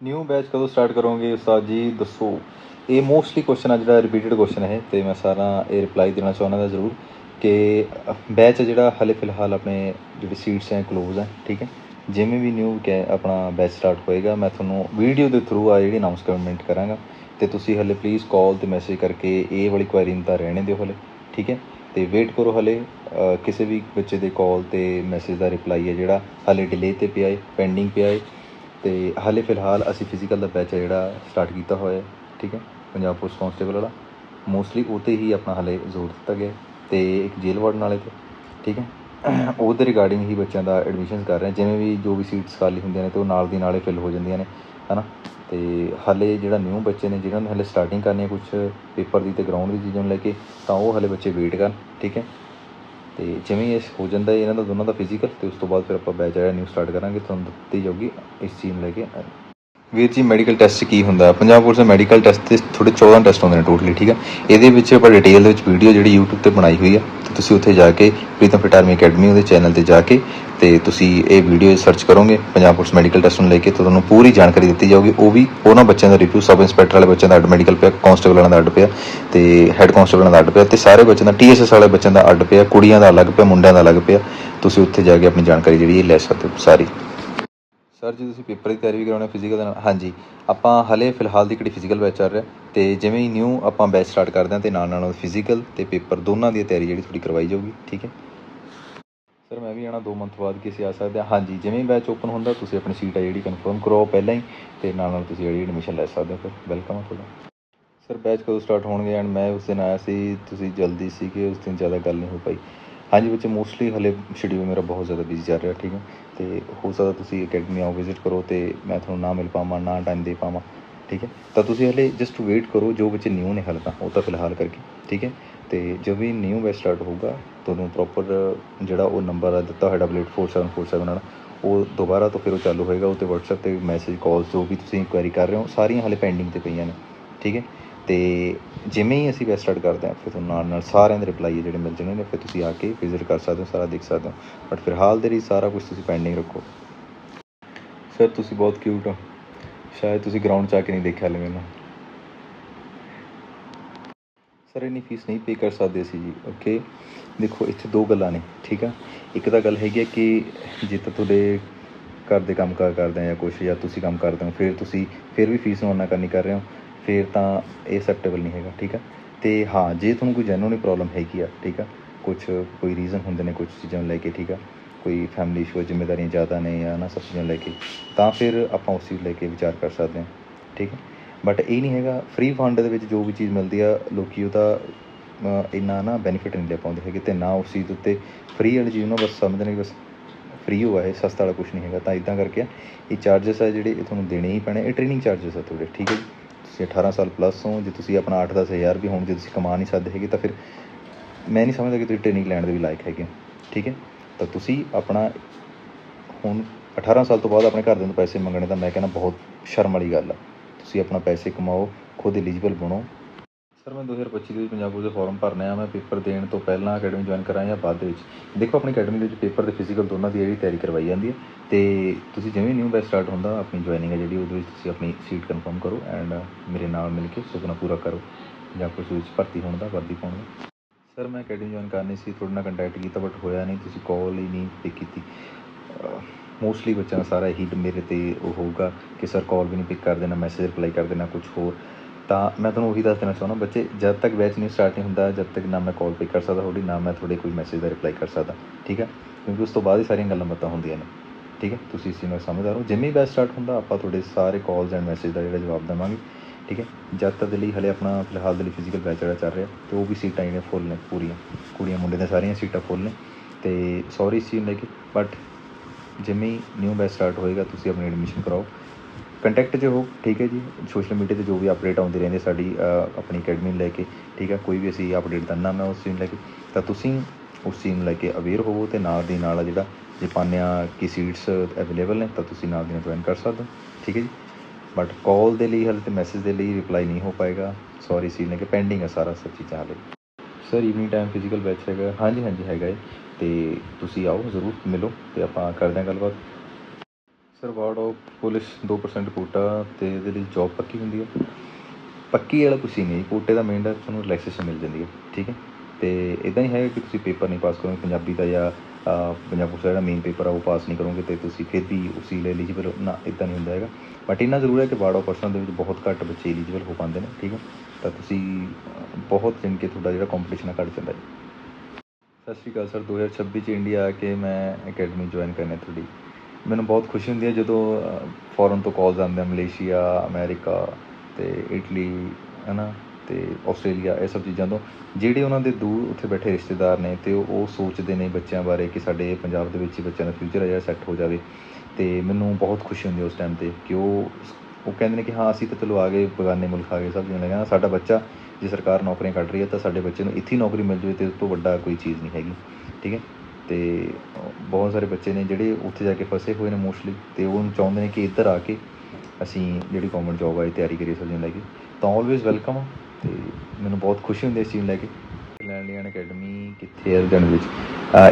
New batch ਕਦੋਂ start ਕਰੋਗੇ? ਉਸਤਾਦ ਜੀ, ਦੱਸੋ। ਇਹ ਮੋਸਟਲੀ ਕੁਐਸਚਨ ਆ ਜਿਹੜਾ ਰਿਪੀਟਡ ਕੁਐਸਚਨ ਹੈ ਤੇ ਮੈਂ ਸਾਰਾ ਇਹ ਰਿਪਲਾਈ ਦੇਣਾ ਚਾਹੁੰਦਾ ਦਾ ਜ਼ਰੂਰ ਕਿ ਬੈਚ ਜਿਹੜਾ ਹਲੇ ਫਿਲਹਾਲ ਆਪਣੇ ਜਿਹੜੇ ਸੀਟਸ ਹੈ ਕਲੋਜ਼ ਹੈ, ਠੀਕ ਹੈ? ਜਿਵੇਂ ਵੀ ਨਿਊ ਆਪਣਾ ਬੈਚ ਸਟਾਰਟ ਹੋਏਗਾ, ਮੈਂ ਤੁਹਾਨੂੰ ਵੀਡੀਓ ਦੇ ਥਰੂ ਆ ਜਿਹੜੀ ਅਨਾਉਂਸਮੈਂਟ ਕਰਾਂਗਾ। ਤੇ ਤੁਸੀਂ ਹਲੇ ਪਲੀਜ਼ ਕਾਲ ਤੇ ਮੈਸੇਜ ਕਰਕੇ ਇਹ ਵਾਲੀ ਕੁਐਰੀ ਨੂੰ ਤਾਂ ਰਹਿਣੇ ਦਿਓ ਹਲੇ, ਠੀਕ ਹੈ? ਤੇ ਵੇਟ ਕਰੋ ਹਲੇ ਕਿਸੇ ਵੀ ਬੱਚੇ ਦੇ ਕਾਲ ਤੇ ਮੈਸੇਜ ਦਾ ਰਿਪਲਾਈ ਹੈ ਜਿਹੜਾ ਹਲੇ ਡਿਲੇ ਤੇ ਪਿਆ ਹੈ ਪੈਂਡਿੰਗ ਪਿਆ ਹੈ ਅਤੇ ਹਾਲੇ ਫਿਲਹਾਲ ਅਸੀਂ ਫਿਜ਼ੀਕਲ ਦਾ ਬੈਚ ਹੈ ਜਿਹੜਾ ਸਟਾਰਟ ਕੀਤਾ ਹੋਇਆ ਠੀਕ ਹੈ? ਪੰਜਾਬ ਪੁਲਿਸ ਕਾਂਸਟੇਬਲ ਵਾਲਾ। ਮੋਸਟਲੀ ਉਹ 'ਤੇ ਹੀ ਆਪਣਾ ਹਾਲੇ ਜ਼ੋਰ ਦਿੱਤਾ ਗਿਆ ਅਤੇ ਇੱਕ ਜੇਲ੍ਹ ਵਾਰਡਨ ਵਾਲੇ ਤੇ ਠੀਕ ਹੈ? ਉਹਦੇ ਰਿਗਾਰਡਿੰਗ ਹੀ ਬੱਚਿਆਂ ਦਾ ਐਡਮਿਸ਼ਨਸ ਕਰ ਰਹੇ ਜਿਵੇਂ ਵੀ ਜੋ ਵੀ ਸੀਟਸ ਖਾਲੀ ਹੁੰਦੀਆਂ ਨੇ ਤੇ ਉਹ ਨਾਲ ਦੀ ਨਾਲੇ ਫਿਲ ਹੋ ਜਾਂਦੀਆਂ ਨੇ, ਹਨਾ? ਤੇ ਹਾਲੇ ਜਿਹੜਾ ਨਿਊ ਬੱਚੇ ਨੇ, ਜਿਹਨਾਂ ਨੇ ਹਾਲੇ ਸਟਾਰਟਿੰਗ ਕਰਨੀ ਹੈ ਕੁਝ ਪੇਪਰ ਦੀ ਤੇ ਗਰਾਊਂਡ ਦੀ ਚੀਜ਼ਾਂ ਨੂੰ ਲੈ ਕੇ, ਤਾਂ ਉਹ ਹਾਲੇ ਬੱਚੇ ਵੇਟ ਕਰਨ, ਠੀਕ ਹੈ? ਤੇ ਜਿਵੇਂ ਹੀ ਇਹ ਹੋ ਜਾਂਦਾ ਇਹਨਾਂ ਦਾ ਦੋਨਾਂ ਦਾ ਫਿਜ਼ੀਕਲ ਤੇ ਉਸ ਤੋਂ ਬਾਅਦ ਫਿਰ ਆਪਾਂ ਬੈਚ ਜਿਹੜਾ ਨਿਊ ਸਟਾਰਟ ਕਰਾਂਗੇ, ਤੁਹਾਨੂੰ ਦਿੱਤੀ ਜਾਊਗੀ ਇਸ ਚੀਜ਼ ਨੂੰ ਲੈ ਕੇ। ਵੀਰ ਜੀ ਮੈਡੀਕਲ ਟੈਸਟ ਕੀ ਹੁੰਦਾ? ਪੰਜਾਬ ਪੁਲਿਸ ਦੇ ਮੈਡੀਕਲ ਟੈਸਟ ਤੇ ਥੋੜੇ 14 ਟੈਸਟ ਹੁੰਦੇ ਨੇ ਟੋਟਲੀ ਠੀਕ ਹੈ? ਇਹਦੇ ਵਿੱਚ ਆਪਾਂ ਡਿਟੇਲ ਦੇ ਵਿੱਚ ਵੀਡੀਓ ਜਿਹੜੀ YouTube ਤੇ ਬਣਾਈ ਹੋਈ ਆ ਤੇ ਤੁਸੀਂ ਉੱਥੇ ਜਾ ਕੇ ਪ੍ਰੀਤਮ ਫਿਟ ਆਰਮੀ ਅਕੈਡਮੀ ਉਹਦੇ ਚੈਨਲ ਤੇ ਜਾ ਕੇ ਤੇ ਤੁਸੀਂ ਇਹ ਵੀਡੀਓ ਸਰਚ ਕਰੋਗੇ, ਪੰਜਾਬ ਪੁਲਿਸ ਮੈਡੀਕਲ ਟੈਸਟ ਨੂੰ ਲੈ ਕੇ, ਤਾਂ ਤੁਹਾਨੂੰ ਪੂਰੀ ਜਾਣਕਾਰੀ ਦਿੱਤੀ ਜਾਊਗੀ। ਉਹ ਵੀ ਉਹਨਾਂ ਬੱਚਿਆਂ ਦਾ ਰਿਵਿਊ ਸਬ ਇੰਸਪੈਕਟਰ ਵਾਲੇ ਬੱਚਿਆਂ ਦਾ ਅੱਡ ਮੈਡੀਕਲ ਪਿਆ ਕਾਂਸਟੇਬਲ ਵਾਲਿਆਂ ਦਾ ਅੱਡ ਪਿਆ, ਤੇ ਹੈੱਡ ਕਾਂਸਟੇਬਲ ਵਾਲਿਆਂ ਦਾ ਅੱਡ ਪਿਆ, ਤੇ ਸਾਰੇ ਬੱਚਿਆਂ ਦਾ ਟੀਐਸਐਸ ਵਾਲੇ ਬੱਚਿਆਂ ਦਾ ਅੱਡ ਪਿਆ, ਕੁੜੀਆਂ ਦਾ ਅਲੱਗ ਪਿਆ, ਮੁੰਡਿਆਂ ਦਾ ਅਲੱਗ ਪਿਆ। ਤੁਸੀਂ ਉੱਥੇ ਜਾ ਕੇ ਆਪਣੀ ਜਾਣਕਾਰੀ ਜਿਹੜੀ ਇਹ ਲੈ ਸਕਦੇ ਹੋ, ਸਾਰੀ। ਸਰ ਜੀ ਤੁਸੀਂ ਪੇਪਰ ਦੀ ਤਿਆਰੀ ਵੀ ਕਰਾਉਣਾ ਫਿਜ਼ੀਕਲ ਦੇ ਨਾਲ, ਹਾਂਜੀ, ਆਪਾਂ ਹਲੇ ਫਿਲਹਾਲ ਦੀ ਕਿਹੜੀ ਫਿਜ਼ੀਕਲ ਬੈਚ ਚੱਲ ਰਿਹਾ, ਤੇ ਜਿਵੇਂ ਹੀ ਨਿਊ ਆਪਾਂ ਬੈਚ ਸਟਾਰਟ ਕਰਦੇ ਹਾਂ ਤੇ ਨਾਲ ਨਾਲ ਫਿਜ਼ੀਕਲ ਤੇ ਪੇਪਰ ਦੋਨਾਂ ਦੀ ਤਿਆਰੀ ਜਿਹੜੀ ਤੁਹਾਡੀ ਕਰਵਾਈ ਜਾਊਗੀ, ਠੀਕ ਹੈ? ਸਰ ਮੈਂ ਵੀ ਆਣਾ 2 ਮੰਥ ਬਾਅਦ, ਕਿਸੇ ਆ ਸਕਦੇ ਹਾਂ। ਹਾਂਜੀ, ਜਿਵੇਂ ਬੈਚ ਓਪਨ ਹੁੰਦਾ, ਤੁਸੀਂ ਆਪਣੀ ਸੀਟ ਆ ਜਿਹੜੀ ਕਨਫਰਮ ਕਰਵਾਓ ਪਹਿਲਾਂ ਹੀ, ਤੇ ਨਾਲ ਨਾਲ ਤੁਸੀਂ ਜਿਹੜੀ ਐਡਮਿਸ਼ਨ ਲੈ ਸਕਦੇ ਹੋ ਫਿਰ। ਵੈਲਕਮ ਆ ਤੁਹਾਡਾ। ਸਰ ਬੈਚ ਕਦੋਂ ਸਟਾਰਟ ਹੋਣਗੇ? ਐਂਡ ਮੈਂ ਉਸ ਦਿਨ ਆਇਆ ਸੀ, ਤੁਸੀਂ ਜਲਦੀ ਸੀਗੇ, ਉਸ ਦਿਨ ਜ਼ਿਆਦਾ ਗੱਲ ਨਹੀਂ ਹੋ ਪਾਈ। ਹਾਂਜੀ ਬੱਚੇ ਮੋਸਟਲੀ ਹਲੇ ਸ਼ਡਿਊਲ ਮੇਰਾ ਬਹੁਤ ਜ਼ਿਆਦਾ ਬਿਜ਼ੀ ਚੱਲ ਰਿਹਾ, ਠੀਕ ਹੈ? ਤੇ ਹੋ ਸਕਦਾ ਤੁਸੀਂ ਅਕੈਡਮੀ ਆਓ ਵਿਜ਼ਿਟ ਕਰੋ ਤੇ ਮੈਂ ਤੁਹਾਨੂੰ ਨਾ ਮਿਲ ਪਾਵਾਂ, ਨਾ ਟਾਈਮ ਦੇ ਪਾਵਾਂ, ਠੀਕ ਹੈ? ਤਾਂ ਤੁਸੀਂ ਹਲੇ ਜਸਟ ਵੇਟ ਕਰੋ, ਜੋ ਬੱਚੇ ਨਿਊ ਨੇ ਹਲੇ ਤਾਂ, ਉਹ ਤਾਂ ਫਿਲਹਾਲ ਕਰਕੇ, ਠੀਕ ਹੈ? ਤੇ ਜਦੋਂ ਵੀ ਨਿਊ ਬੈਚ ਸਟਾਰਟ ਹੋਊਗਾ, ਤੁਹਾਨੂੰ ਪ੍ਰੋਪਰ ਜਿਹੜਾ ਉਹ ਨੰਬਰ ਆ ਦਿੱਤਾ ਹੋਇਆ 884747 ਨਾਲ ਉਹ ਦੁਬਾਰਾ ਤੋਂ ਫਿਰ ਉਹ ਚਾਲੂ ਹੋਏਗਾ ਉਹ 'ਤੇ WhatsApp ਤੇ ਮੈਸੇਜ ਕਾਲਸ ਜੋ ਵੀ ਤੁਸੀਂ ਇਨਕੁਆਇਰੀ ਕਰ ਰਹੇ ਹੋ, ਸਾਰੀਆਂ ਹਲੇ ਪੈਂਡਿੰਗ ਤੇ ਪਈਆਂ ਨੇ, ਠੀਕ ਹੈ? ਤੇ ਜਿਵੇਂ ਹੀ ਅਸੀਂ ਬੈਚ ਸਟਾਰਟ ਕਰਦੇ ਹਾਂ, ਫਿਰ ਤੁਹਾਨੂੰ ਨਾਲ ਨਾਲ ਸਾਰਿਆਂ ਦੇ ਰਿਪਲਾਈ ਜਿਹੜੇ ਮਿਲ ਜਾਣੇ ਨੇ, ਫਿਰ ਤੁਸੀਂ ਆ ਕੇ ਵਿਜ਼ਿਟ ਕਰ ਸਕਦੇ ਹੋ, ਸਾਰਾ ਦੇਖ ਸਕਦੇ ਹੋ। ਬਟ ਫਿਰ ਹਾਲ ਦੇ ਲਈ ਸਾਰਾ ਕੁਝ ਤੁਸੀਂ ਪੈਂਡਿੰਗ ਰੱਖੋ। ਸਰ ਤੁਸੀਂ ਬਹੁਤ ਕਿਊਟ ਹੋ। ਸ਼ਾਇਦ ਤੁਸੀਂ ਗਰਾਊਂਡ 'ਚ ਆ ਕੇ ਨਹੀਂ ਦੇਖਿਆ ਹਲੇ ਮੈਨੂੰ। ਸਰ ਇੰਨੀ ਫੀਸ ਨਹੀਂ ਪੇ ਕਰ ਸਕਦੇ ਸੀ ਜੀ ਓਕੇ ਦੇਖੋ, ਇੱਥੇ ਦੋ ਗੱਲਾਂ ਨੇ, ਠੀਕ ਆ? ਇੱਕ ਤਾਂ ਗੱਲ ਹੈਗੀ ਹੈ ਕਿ ਜੇ ਤਾਂ ਤੁਹਾਡੇ ਘਰ ਦੇ ਕੰਮ ਕਾਰ ਕਰਦੇ ਆ ਜਾਂ ਕੁਛ, ਜਾਂ ਤੁਸੀਂ ਕੰਮ ਕਰਦੇ ਹੋ, ਫਿਰ ਤੁਸੀਂ, ਫਿਰ ਵੀ ਫੀਸ ਨੂੰ ਨਾ ਕਰਨੀ ਕਰ ਰਹੇ ਹੋ। ਫਿਰ ਤਾਂ ਇਹ ਅਸੈਪਟੇਬਲ ਨਹੀਂ ਹੈਗਾ, ਠੀਕ ਆ? ਤੇ ਹਾਂ, ਜੇ ਤੁਹਾਨੂੰ ਕੋਈ ਜੈਨੂਨ ਪ੍ਰੋਬਲਮ ਹੈਗੀ ਆ, ਠੀਕ ਆ ਕੁਝ ਕੋਈ ਰੀਜ਼ਨ ਹੁੰਦੇ ਨੇ ਕੁਝ ਚੀਜ਼ਾਂ ਲੈ ਕੇ, ਠੀਕ ਆ, ਕੋਈ ਫੈਮਿਲੀ ਇਸ਼ੂ ਜ਼ਿੰਮੇਵਾਰੀਆਂ ਜ਼ਿਆਦਾ ਨੇ ਜਾਂ ਨਾ ਸਭ ਚੀਜ਼ਾਂ ਲੈ ਕੇ, ਤਾਂ ਫਿਰ ਆਪਾਂ ਉਸ ਚੀਜ਼ ਲੈ ਕੇ ਵਿਚਾਰ ਕਰ ਸਕਦੇ ਹਾਂ ਠੀਕ ਹੈ ਬਟ ਇਹ ਨਹੀਂ ਹੈਗਾ ਫ੍ਰੀ ਫੰਡ ਦੇ ਵਿੱਚ ਜੋ ਵੀ ਚੀਜ਼ ਮਿਲਦੀ ਆ, ਲੋਕੀ ਉਹਦਾ ਇੰਨਾ ਨਾ ਬੈਨੀਫਿਟ ਨਹੀਂ ਲੈ ਪਾਉਂਦੇ ਹੈਗੇ ਤੇ ਨਾ ਉਸ ਚੀਜ਼ ਦੇ ਉੱਤੇ ਫ੍ਰੀ ਵਾਲੀ ਚੀਜ਼ ਨੂੰ ਬਸ ਸਮਝਦੇ ਨੇ ਬਸ ਫ੍ਰੀ ਹੋਇਆ ਹੈ ਸਸਤਾ ਵਾਲਾ ਕੁਝ ਨਹੀਂ ਹੈਗਾ, ਤਾਂ ਇਦਾਂ ਕਰਕੇ ਇਹ ਚਾਰजेस ਆ ਜਿਹੜੇ ਇਹ ਤੁਹਾਨੂੰ ਦੇਣੇ ਹੀ ਪੈਣੇ, ਇਹ ਟ੍ਰੇਨਿੰਗ ਚਾਰजेस ਆ ਤੁਹਾਡੇ, ਠੀਕ ਹੈ ਜੀ? ਤੁਸੀਂ 18 ਸਾਲ ਪਲੱਸ ਹੋ, ਜੇ ਤੁਸੀਂ ਆਪਣਾ 8-10 ਹਜ਼ਾਰ ਵੀ ਹੋਣ, ਜੇ ਤੁਸੀਂ ਕਮਾ ਨਹੀਂ ਸਕਦੇ ਹੈਗੇ, ਤਾਂ ਫਿਰ ਮੈਂ ਨਹੀਂ ਸਮਝਦਾ ਕਿ ਤੁਸੀਂ ਟ੍ਰੇਨਿੰਗ ਲੈਣ ਦੇ ਵੀ ਲਾਇਕ ਹੈਗੇ ਠੀਕ ਹੈ? ਤਾਂ ਤੁਸੀਂ ਆਪਣਾ ਹੁਣ 18 ਸਾਲ ਤੋਂ ਬਾਅਦ ਆਪਣੇ ਘਰਦਿਆਂ ਨੂੰ ਪੈਸੇ ਮੰਗਣੇ, ਤਾਂ ਮੈਂ ਕਹਿੰਦਾ ਬਹੁਤ ਸ਼ਰਮ ਵਾਲੀ ਗੱਲ ਆ। ਤੁਸੀਂ ਆਪਣਾ ਪੈਸੇ ਕਮਾਓ, ਖੁਦ ਐਲੀਜੀਬਲ ਬਣੋ ਸਰ, ਮੈਂ 2025 ਦੇ ਵਿੱਚ ਪੰਜਾਬ ਪੁਲਿਸ ਦੇ ਫਾਰਮ ਭਰਨੇ ਆ। ਮੈਂ ਪੇਪਰ ਦੇਣ ਤੋਂ ਪਹਿਲਾਂ ਅਕੈਡਮੀ ਜੁਆਇਨ ਕਰਾਂ ਜਾਂ ਬਾਅਦ ਦੇ ਵਿੱਚ? ਦੇਖੋ, ਆਪਣੀ ਅਕੈਡਮੀ ਦੇ ਵਿੱਚ ਪੇਪਰ ਤੇ ਫਿਜ਼ੀਕਲ ਦੋਨਾਂ ਦੀ ਜਿਹੜੀ ਤਿਆਰੀ ਕਰਵਾਈ ਜਾਂਦੀ ਹੈ। ਤੇ ਤੁਸੀਂ ਜਿਵੇਂ ਨਿਊ ਬੈਚ ਸਟਾਰਟ ਹੁੰਦਾ, ਆਪਣੀ ਜੁਆਇਨਿੰਗ ਹੈ ਜਿਹੜੀ, ਉਹਦੇ ਵਿੱਚ ਤੁਸੀਂ ਆਪਣੀ ਸੀਟ ਕਨਫਰਮ ਕਰੋ ਐਂਡ ਮੇਰੇ ਨਾਲ ਮਿਲ ਕੇ ਸੁਪਨਾ ਪੂਰਾ ਕਰੋ। ਪੰਜਾਬ ਪੁਲਿਸ ਵਿੱਚ ਭਰਤੀ ਹੋਣ ਦਾ, ਵਰਦੀ ਪਾਉਣ ਦਾ। ਸਰ, ਮੈਂ ਅਕੈਡਮੀ ਜੁਆਇਨ ਕਰਨੀ ਸੀ, ਤੁਹਾਡੇ ਨਾਲ ਕੰਟੈਕਟ ਕੀਤਾ ਬਟ ਹੋਇਆ ਨਹੀਂ, ਤੁਸੀਂ ਕਾਲ ਹੀ ਨਹੀਂ ਪਿਕ ਕੀਤੀ। ਮੋਸਟਲੀ ਬੱਚਿਆਂ ਦਾ ਸਾਰਾ ਇਹੀ ਮੇਰੇ ਤੇ ਉਹ ਹੋਊਗਾ ਕਿ ਸਰ ਕਾਲ ਵੀ ਨਹੀਂ ਪਿਕ ਕਰਦੇ, ਨਾ ਮੈਸੇਜ ਰਿਪਲਾਈ ਕਰਦੇ, ਨਾ ਕੁਝ ਹੋਰ। ਤਾਂ ਮੈਂ ਤੁਹਾਨੂੰ ਉਹੀ ਦੱਸ ਦੇਣਾ ਚਾਹੁੰਦਾ, ਬੱਚੇ, ਜਦ ਤੱਕ ਬੈਚ ਨਹੀਂ ਸਟਾਰਟ ਨਹੀਂ ਹੁੰਦਾ, ਜਦ ਤੱਕ ਨਾ ਮੈਂ ਕਾਲ ਪਿਕ ਕਰ ਸਕਦਾ ਤੁਹਾਡੀ, ਨਾ ਮੈਂ ਤੁਹਾਡੇ ਕੋਈ ਮੈਸੇਜ ਦਾ ਰਿਪਲਾਈ ਕਰ ਸਕਦਾ, ਠੀਕ ਹੈ? ਕਿਉਂਕਿ ਉਸ ਤੋਂ ਬਾਅਦ ਹੀ ਸਾਰੀਆਂ ਗੱਲਾਂ ਬਾਤਾਂ ਹੁੰਦੀਆਂ ਨੇ, ਠੀਕ ਹੈ? ਤੁਸੀਂ ਇਸ ਨੂੰ ਸਮਝਦਾਰ ਹੋ। ਜਿਵੇਂ ਬੈਚ ਸਟਾਰਟ ਹੁੰਦਾ, ਆਪਾਂ ਤੁਹਾਡੇ ਸਾਰੇ ਕਾਲਸ ਐਂਡ ਮੈਸੇਜ ਦਾ ਜਿਹੜਾ ਜਵਾਬ ਦੇਵਾਂਗੇ, ਠੀਕ ਹੈ? ਜਦ ਤੱਕ ਦੇ ਲਈ ਹਲੇ ਆਪਣਾ ਫਿਲਹਾਲ ਦੇ ਲਈ ਫਿਜ਼ੀਕਲ ਬੈਚ ਜਿਹੜਾ ਚੱਲ ਰਿਹਾ, ਤੇ ਉਹ ਵੀ ਸੀਟਾਂ ਜਿਹੜੀਆਂ ਫੁੱਲ ਨੇ ਪੂਰੀਆਂ, ਕੁੜੀਆਂ ਮੁੰਡੇ ਦੀਆਂ ਸਾਰੀਆਂ ਸੀਟਾਂ ਫੁੱਲ ਨੇ, ਤੇ ਸੌਰੀ ਇਸ ਚੀਜ਼ ਨੂੰ ਲੈ ਕੇ ਬਟ ਜਿਵੇਂ ਨਿਊ ਬੈਚ ਸਟਾਰਟ ਹੋਏਗਾ, ਤੁਸੀਂ ਆਪਣੀ ਐਡਮਿਸ਼ਨ ਕਰਾਓ। ਕੰਟੈਕਟ 'ਚ ਹੋ ਠੀਕ ਹੈ ਜੀ। ਸੋਸ਼ਲ ਮੀਡੀਆ ਤੇ ਜੋ ਵੀ ਅਪਡੇਟ ਆਉਂਦੀ ਰਹਿੰਦੀ ਸਾਡੀ ਆਪਣੀ ਅਕੈਡਮੀ ਨੂੰ ਲੈ ਕੇ ਠੀਕ ਹੈ। ਕੋਈ ਵੀ ਅਸੀਂ ਅਪਡੇਟ ਦਿੰਦਾ ਮੈਂ ਉਸ ਚੀਜ਼ ਨੂੰ ਲੈ ਕੇ ਤਾਂ ਤੁਸੀਂ ਉਸ ਚੀਜ਼ ਨੂੰ ਲੈ ਕੇ ਅਵੇਅਰ ਹੋਵੋ ਤੇ ਨਾਲ ਦੀ ਨਾਲ ਜਿਹੜਾ ਜੇ ਪਾਉਂਦੇ ਹਾਂ ਕਿ ਸੀਟਸ ਅਵੇਲੇਬਲ ਨੇ ਤਾਂ ਤੁਸੀਂ ਨਾਲ ਦੀ ਨਾਲ ਜੁਆਇਨ ਕਰ ਸਕਦੇ ਹੋ ਠੀਕ ਹੈ ਜੀ। ਬਟ ਕਾਲ ਦੇ ਲਈ ਹਾਲੇ ਤੇ ਮੈਸੇਜ ਦੇ ਲਈ ਰਿਪਲਾਈ ਨਹੀਂ ਹੋ ਪਾਏਗਾ। ਸੌਰੀ ਸੀ ਲੈ ਕੇ ਪੈਂਡਿੰਗ ਹੈ ਸਾਰਾ ਸਭ ਚੀਜ਼ਾਂ ਹਾਲੇ। Sir evening time physical batch ਹੈਗਾ। ਹਾਂਜੀ ਹਾਂਜੀ ਹੈਗਾ ਹੈ। ਤੇ ਤੁਸੀਂ ਆਓ ਜ਼ਰੂਰ ਮਿਲੋ ਤੇ ਆਪਾਂ ਕਰਦੇ ਹਾਂ ਗੱਲਬਾਤ। Sir, ward of police 2% quota ਤੇ ਇਹਦੇ ਲਈ ਜੌਬ ਪੱਕੀ ਹੁੰਦੀ ਹੈ? ਪੱਕੀ ਵਾਲਾ ਕੁਛ ਹੀ ਨਹੀਂ, ਕੋਟੇ ਦਾ ਮੇਨ ਹੈ ਤੁਹਾਨੂੰ ਰਿਲੈਕਸੇਸ਼ਨ ਮਿਲ ਜਾਂਦੀ ਹੈ, ਠੀਕ ਹੈ? ਤੇ ਇਦਾਂ ਹੀ ਹੈ ਕਿ ਤੁਸੀਂ ਪੇਪਰ ਨਹੀਂ ਪਾਸ ਕਰੋਗੇ, ਪੰਜਾਬੀ ਦਾ ਜਾਂ ਪੰਜਾਬ ਪੁਲਿਸ ਦਾ ਜਿਹੜਾ ਮੇਨ ਪੇਪਰ ਆ, ਉਹ ਪਾਸ ਨਹੀਂ ਕਰੋਗੇ ਤੇ ਤੁਸੀਂ ਫਿਰ ਵੀ ਉਸੀ ਲਈ ਐਲੀਜੀਬਲ ਨਾ ਇਦਾਂ ਨਹੀਂ ਹੁੰਦਾ ਹੈਗਾ। ਬਟ ਇੰਨਾ ਜ਼ਰੂਰ ਹੈ ਕਿ ਵਾਰਡ ਆਫ ਪਰਸਨ ਦੇ ਵਿੱਚ ਬਹੁਤ ਘੱਟ ਬੱਚੇ ਐਲੀਜੀਬਲ ਹੋ ਪਾਉਂਦੇ ਨੇ, ਠੀਕ ਹੈ? ਤਾਂ ਤੁਸੀਂ ਬਹੁਤ ਜਿੰਨ ਕੇ ਤੁਹਾਡਾ ਜਿਹੜਾ ਕੰਪੀਟੀਸ਼ਨ ਆ, ਘੱਟ ਜਾਂਦਾ ਹੈ। ਸਤਿ ਸ਼੍ਰੀ ਅਕਾਲ ਸਰ 2026 ਚ ਇੰਡੀਆ ਆ ਕੇ ਮੈਂ ਅਕੈਡਮੀ ਜੁਆਇਨ ਕਰਨਾ ਤੁਹਾਡੀ। ਮੈਨੂੰ ਬਹੁਤ ਖੁਸ਼ੀ ਹੁੰਦੀ ਹੈ ਜਦੋਂ ਫੋਰਨ ਤੋਂ ਕਾਲਸ ਆਉਂਦੇ ਆ, ਮਲੇਸ਼ੀਆ, ਅਮਰੀਕਾ ਤੇ ਇਟਲੀ ਹੈ ਨਾ ਤੇ ਆਸਟ੍ਰੇਲੀਆ, ਇਹ ਸਭ ਚੀਜ਼ਾਂ ਤੋਂ। ਜਿਹੜੇ ਉਹਨਾਂ ਦੇ ਦੂਰ ਉੱਥੇ ਬੈਠੇ ਰਿਸ਼ਤੇਦਾਰ ਨੇ ਤੇ ਉਹ ਸੋਚਦੇ ਨੇ ਬੱਚਿਆਂ ਬਾਰੇ ਕਿ ਸਾਡੇ ਪੰਜਾਬ ਦੇ ਵਿੱਚ ਹੀ ਬੱਚਿਆਂ ਦਾ ਫਿਊਚਰ ਹੈ ਜਿਹੜਾ ਸੈੱਟ ਹੋ ਜਾਵੇ। ਤੇ ਮੈਨੂੰ ਬਹੁਤ ਖੁਸ਼ੀ ਹੁੰਦੀ ਹੈ ਉਸ ਟਾਈਮ ਤੇ ਕਿ ਉਹ ਉਹ ਕਹਿੰਦੇ ਨੇ ਕਿ ਹਾਂ, ਅਸੀਂ ਤਾਂ ਚਲੋ ਆ ਗਏ, ਬਗਾਨੇ ਮੁਲਕ ਆ ਗਏ, ਸਭ ਚੀਜ਼ਾਂ ਲੱਗਿਆ। ਸਾਡਾ ਬੱਚਾ ਜੇ ਸਰਕਾਰ ਨੌਕਰੀਆਂ ਕੱਢ ਰਹੀ ਹੈ ਤਾਂ ਸਾਡੇ ਬੱਚੇ ਨੂੰ ਇੱਥੇ ਹੀ ਨੌਕਰੀ ਮਿਲ ਜਾਵੇ ਤੇ ਉਸ ਤੋਂ ਵੱਡਾ ਕੋਈ ਚੀਜ਼ ਨਹੀਂ ਹੈਗੀ। ਠੀਕ ਹੈ? ਅਤੇ ਬਹੁਤ ਸਾਰੇ ਬੱਚੇ ਨੇ ਜਿਹੜੇ ਉੱਥੇ ਜਾ ਕੇ ਫਸੇ ਹੋਏ ਨੇ ਮੋਸਟਲੀ ਅਤੇ ਉਹ ਚਾਹੁੰਦੇ ਨੇ ਕਿ ਇੱਧਰ ਆ ਕੇ ਅਸੀਂ ਜਿਹੜੀ ਗੌਰਮੈਂਟ ਜੋਬ ਆ ਇਹ ਤਿਆਰੀ ਕਰੀਏ ਸਭ ਚੀਜ਼ਾਂ ਲੈ ਕੇ ਤਾਂ ਆਲਵੇਜ਼ ਵੈਲਕਮ ਆ ਅਤੇ ਮੈਨੂੰ ਬਹੁਤ ਖੁਸ਼ੀ ਹੁੰਦੀ ਹੈ ਇਸ ਚੀਜ਼ ਨੂੰ ਲੈ ਕੇ। ਲੈਂਡਲੀਅਨ ਅਕੈਡਮੀ ਕਿੱਥੇ ਹੈ ਲੁਧਿਆਣੇ ਵਿੱਚ?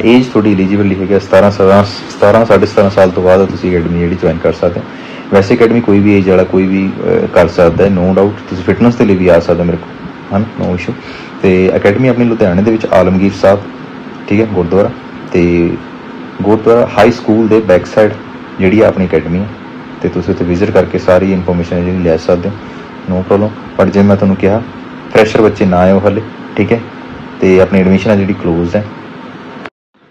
ਏਜ ਤੁਹਾਡੀ ਐਲੀਜੀਬਲ ਲਿਖੀ ਗਿਆ 17 17 17 17.5 ਸਾਲ ਤੋਂ ਬਾਅਦ ਤੁਸੀਂ ਅਕੈਡਮੀ ਜਿਹੜੀ ਜੁਆਇਨ ਕਰ ਸਕਦੇ ਹੋ। ਵੈਸੇ ਅਕੈਡਮੀ ਕੋਈ ਵੀ ਏਜ ਵਾਲਾ, ਕੋਈ ਵੀ ਕਰ ਸਕਦਾ ਹੈ ਨੋ ਡਾਊਟ ਤੁਸੀਂ ਫਿਟਨੈਸ ਦੇ ਲਈ ਵੀ ਆ ਸਕਦੇ ਹੋ ਮੇਰੇ ਕੋਲ, ਹਨ ਨੋ ਇਸ਼ੂ ਤੇ ਅਕੈਡਮੀ ਆਪਣੀ ਲੁਧਿਆਣੇ ਦੇ ਵਿੱਚ ਆਲਮਗੀਰ ਸਾਹਿਬ, ਠੀਕ ਹੈ, ਗੁਰਦੁਆਰਾ। ਤੇ ਗੁਰਦੁਆਰਾ ਹਾਈ ਸਕੂਲ ਦੇ ਬੈਕ ਸਾਈਡ ਜਿਹੜੀ ਆ ਆਪਣੀ ਅਕੈਡਮੀ ਹੈ ਤੇ ਤੁਸੀਂ ਉੱਥੇ ਵਿਜ਼ਿਟ ਕਰਕੇ ਸਾਰੀ ਇਨਫੋਰਮੇਸ਼ਨ ਜਿਹੜੀ ਲੈ ਸਕਦੇ ਹੋ। ਨੋ ਪ੍ਰੋਬਲਮ ਬਟ ਜੇ ਮੈਂ ਤੁਹਾਨੂੰ ਕਿਹਾ ਫਰੈਸ਼ਰ ਬੱਚੇ ਨਾ ਆਇਓ ਹਲੇ, ਠੀਕ ਹੈ? ਤੇ ਆਪਣੀ ਐਡਮਿਸ਼ਨ ਜਿਹੜੀ ਕਲੋਜ਼ਡ ਹੈ।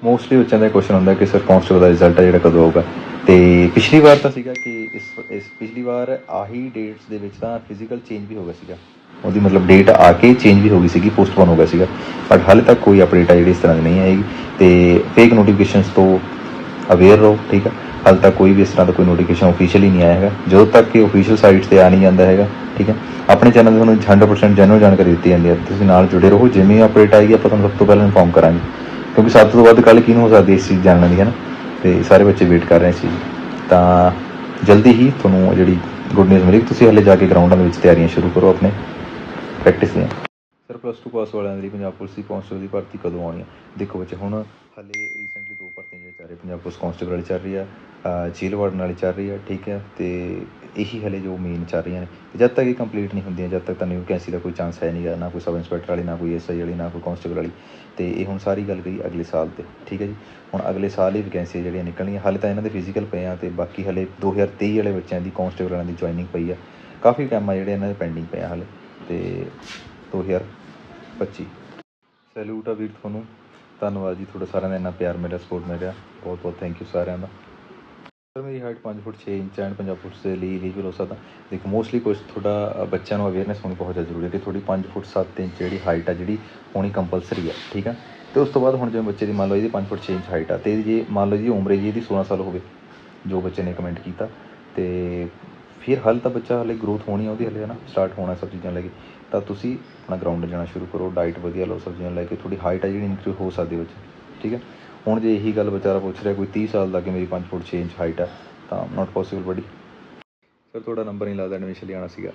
ਮੋਸਟਲੀ ਬੱਚਿਆਂ ਦਾ ਕੁਐਸਚਨ ਹੁੰਦਾ ਕਿ ਸਰ ਕਨਸਟੇਬਲ ਦਾ ਰਿਜ਼ਲਟ ਹੈ ਜਿਹੜਾ ਕਦੋਂ ਆਊਗਾ। ਤੇ ਪਿਛਲੀ ਵਾਰ ਤਾਂ ਸੀਗਾ ਕਿ ਇਸ ਇਸ, ਪਿਛਲੀ ਵਾਰ ਆਹੀ ਡੇਟਸ ਦੇ ਵਿੱਚ ਤਾਂ ਫਿਜ਼ੀਕਲ ਚੇਂਜ ਵੀ ਹੋ ਗਿਆ ਸੀਗਾ। ਉਹਦੀ ਮਤਲਬ ਡੇਟ ਆ ਕੇ ਚੇਂਜ ਵੀ ਹੋ ਗਈ ਸੀਗੀ ਪੋਸਟਪੋਨ ਹੋ ਗਿਆ ਸੀਗਾ। ਪਰ ਹਾਲੇ ਤੱਕ ਕੋਈ ਅਪਡੇਟ ਆ ਜਿਹੜੀ ਇਸ ਤਰ੍ਹਾਂ ਦੀ ਨਹੀਂ ਆਏਗੀ। ਤੇ ਫੇਕ ਨੋਟੀਫਿਕੇਸ਼ਨਸ ਤੋਂ ਅਵੇਅਰ ਰਹੋ, ਠੀਕ ਹੈ ਹਾਲੇ ਤੱਕ ਕੋਈ ਵੀ ਇਸ ਤਰ੍ਹਾਂ ਦਾ ਕੋਈ ਨੋਟੀਫਿਕੇਸ਼ਨ ਆਫੀਸ਼ੀਅਲੀ ਨਹੀਂ ਆਇਆ ਹੈਗਾ। ਜਦੋਂ ਤੱਕ ਕਿ ਆਫੀਸ਼ੀਅਲ ਸਾਈਟਸ ਤੇ ਆ ਨਹੀਂ ਜਾਂਦਾ ਹੈਗਾ, ਠੀਕ ਹੈ ਆਪਣੇ ਚੈਨਲ ਤੇ ਤੁਹਾਨੂੰ 100% ਜੈਨੂਅਲ ਜਾਣਕਾਰੀ ਦਿੱਤੀ ਜਾਂਦੀ ਹੈ। ਤੁਸੀਂ ਨਾਲ ਜੁੜੇ ਰਹੋ। ਜਿਵੇਂ ਅਪਡੇਟ ਆਏਗੀ, ਆਪਾਂ ਤੁਹਾਨੂੰ ਸਭ ਤੋਂ ਪਹਿਲਾਂ ਇਨਫੋਰਮ ਕਰਾਂਗੇ। ਕਿਉਂਕਿ ਸਭ ਤੋਂ ਵੱਧ ਕੱਲ ਕਿਹਨੂੰ ਹੋ ਸਕਦੀ ਇਸ ਚੀਜ਼ ਜਾਣਨ ਦੀ, ਹੈ ਨਾ? ਤੇ ਸਾਰੇ ਬੱਚੇ ਵੇਟ ਕਰ ਰਹੇ ਇਸ ਚੀਜ਼ ਤਾਂ ਜਲਦੀ ਹੀ ਤੁਹਾਨੂੰ ਜਿਹੜੀ ਗੁੱਡ ਨਿਊਜ਼ ਮਿਲੇਗੀ ਤੁਸੀਂ ਹਲੇ ਜਾ ਕੇ ਗਰਾਊਂਡਾਂ ਦੇ ਵਿੱਚ ਤਿਆਰੀਆਂ ਸ਼ੁਰੂ ਕਰੋ ਆਪਣੇ। ਪ੍ਰੈਕਟਿਸ ਦੀਆਂ ਸਰ ਪਲੱਸ 2 ਪਾਸ ਵਾਲਿਆਂ ਦੇ ਲਈ ਪੰਜਾਬ ਪੁਲਿਸ ਦੀ ਕਾਂਸਟੇਬਲ ਦੀ ਭਰਤੀ ਕਦੋਂ ਆਉਣੀ ਹੈ ਦੇਖੋ ਬੱਚੇ, ਹੁਣ ਹਲੇ ਰੀਸੈਂਟਲੀ ਦੋ ਭਰਤੀਆਂ ਜਿਹੜੇ ਚੱਲ ਰਹੇ, ਪੰਜਾਬ ਪੁਲਿਸ ਕਾਂਸਟੇਬਲ ਵਾਲੀ ਚੱਲ ਰਹੀ ਆ ਜੇਲ੍ਹ ਵਾਰਡਨ ਵਾਲੀ ਚੱਲ ਰਹੀ ਆ, ਠੀਕ ਹੈ ਤੇ ਇਹੀ ਹਲੇ ਜੋ ਮੇਨ ਚੱਲ ਰਹੀਆਂ ਨੇ। ਤੇ ਜਦ ਤੱਕ ਇਹ ਕੰਪਲੀਟ ਨਹੀਂ ਹੁੰਦੀਆਂ, ਜਦ ਤੱਕ ਤਾਂ ਨਿਊ ਵੈਕੈਂਸੀ ਦਾ ਕੋਈ ਚਾਂਸ ਹੈ ਨਹੀਂਗਾ, ਨਾ ਕੋਈ ਸਬ ਇੰਸਪੈਕਟਰ ਵਾਲੀ, ਨਾ ਕੋਈ ਐਸਆਈ ਵਾਲੀ, ਨਾ ਕੋਈ ਕਾਂਸਟੇਬਲ ਵਾਲੀ। ਤੇ ਇਹ ਹੁਣ ਸਾਰੀ ਗੱਲ ਗਈ ਅਗਲੇ ਸਾਲ ਤੇ, ਠੀਕ ਹੈ ਜੀ? ਹੁਣ ਅਗਲੇ ਸਾਲ ਹੀ ਵੈਕੈਂਸੀ ਜਿਹੜੀਆਂ ਨਿਕਲਣੀਆਂ, ਹਾਲੇ ਤਾਂ ਇਹਨਾਂ ਦੇ ਫਿਜ਼ੀਕਲ ਪਏ ਆ ਤੇ ਬਾਕੀ ਹਲੇ 2023 ਵਾਲੇ ਬੱਚਿਆਂ ਦੀ ਕਾਂਸਟੇਬਲ ਵਾਲਿਆਂ ਦੀ ਜੁਆਇਨਿੰਗ ਪਈ ਆ। ਕਾਫੀ ਕੰਮ ਆ ਜਿਹੜੇ ਇਹਨਾਂ ਦੇ ਪੈਂਡਿੰਗ ਪਏ ਆ ਹਲੇ। ਤੇ 2025 ਸੈਲੂਟ ਆ ਵੀਰ ਤੁਹਾਨੂੰ। ਧੰਨਵਾਦ ਜੀ, ਤੁਹਾਡਾ ਸਾਰਿਆਂ ਦਾ ਇੰਨਾ ਪਿਆਰ ਮਿਲਿਆ ਸਪੋਰਟ ਮਿਲਿਆ ਬਹੁਤ ਬਹੁਤ ਥੈਂਕ ਯੂ ਸਾਰਿਆਂ ਦਾ। ਸਰ ਮੇਰੀ height 5 foot 6 inch and Punjab ਫੁੱਟ ਦੇ ਲਈ ਐਲੀਜੀਬਲ ਹੋ ਸਕਦਾ ਦੇਖੋ ਮੋਸਟਲੀ ਕੁਝ ਤੁਹਾਡਾ ਬੱਚਿਆਂ ਨੂੰ ਅਵੇਅਰਨੈਸ ਹੋਣੀ ਬਹੁਤ ਜ਼ਿਆਦਾ ਜ਼ਰੂਰੀ ਹੈ। ਕਿ ਤੁਹਾਡੀ 5 ਫੁੱਟ 7 ਇੰਚ ਜਿਹੜੀ ਹਾਈਟ ਆ, ਜਿਹੜੀ ਹੋਣੀ ਕੰਪਲਸਰੀ ਹੈ ਠੀਕ ਆ? ਤੇ ਉਸ ਤੋਂ ਬਾਅਦ ਹੁਣ ਜਿਵੇਂ ਬੱਚੇ ਦੀ ਮੰਨ ਲਓ ਇਹਦੀ 5 ਫੁੱਟ 6 ਇੰਚ ਹਾਈਟ ਆ, ਤੇ ਇਹਦੀ ਜੇ ਮੰਨ ਲਓ ਜੀ ਉਮਰ ਹੈ ਜੀ ਇਹਦੀ 16 ਸਾਲ ਹੋਵੇ, ਜੋ ਬੱਚੇ ਨੇ ਕਮੈਂਟ ਕੀਤਾ, ਤੇ ਫਿਰ ਹਾਲੇ ਤਾਂ ਬੱਚਾ ਹਾਲੇ ਗਰੋਥ ਹੋਣੀ ਆ ਉਹਦੀ, ਹਾਲੇ ਹੈ ਨਾ ਸਟਾਰਟ ਹੋਣਾ ਸਭ ਚੀਜ਼ਾਂ ਲੈ ਕੇ। ਤਾਂ ਤੁਸੀਂ ਆਪਣਾ ਗਰਾਊਂਡ ਜਾਣਾ ਸ਼ੁਰੂ ਕਰੋ ਡਾਈਟ ਵਧੀਆ ਲਓ, ਸਬਜ਼ੀਆਂ ਲੈ ਕੇ ਥੋੜੀ ਹਾਈਟ ਆ ਜਿਹੜੀ ਇਨਕਰੀਜ਼ ਹੋ ਸਕਦੀ ਬੱਚੇ, ਠੀਕ ਹੈ ਹੁਣ ਜੇ ਇਹੀ ਗੱਲ ਵਿਚਾਰਾ ਪੁੱਛ ਰਿਹਾ, ਕੋਈ 30 ਸਾਲ ਦਾ ਕਿ ਮੇਰੀ 5 ਫੁੱਟ 6 ਇੰਚ ਹਾਈਟ ਆ, ਤਾਂ ਨਾਟ ਪੋਸੀਬਲ ਬੜੀ ਸਰ, ਤੁਹਾਡਾ ਨੰਬਰ ਨਹੀਂ ਲੱਗਦਾ ਐਡਮਿਸ਼ਨ ਲਈ ਆਉਣਾ ਸੀਗਾ।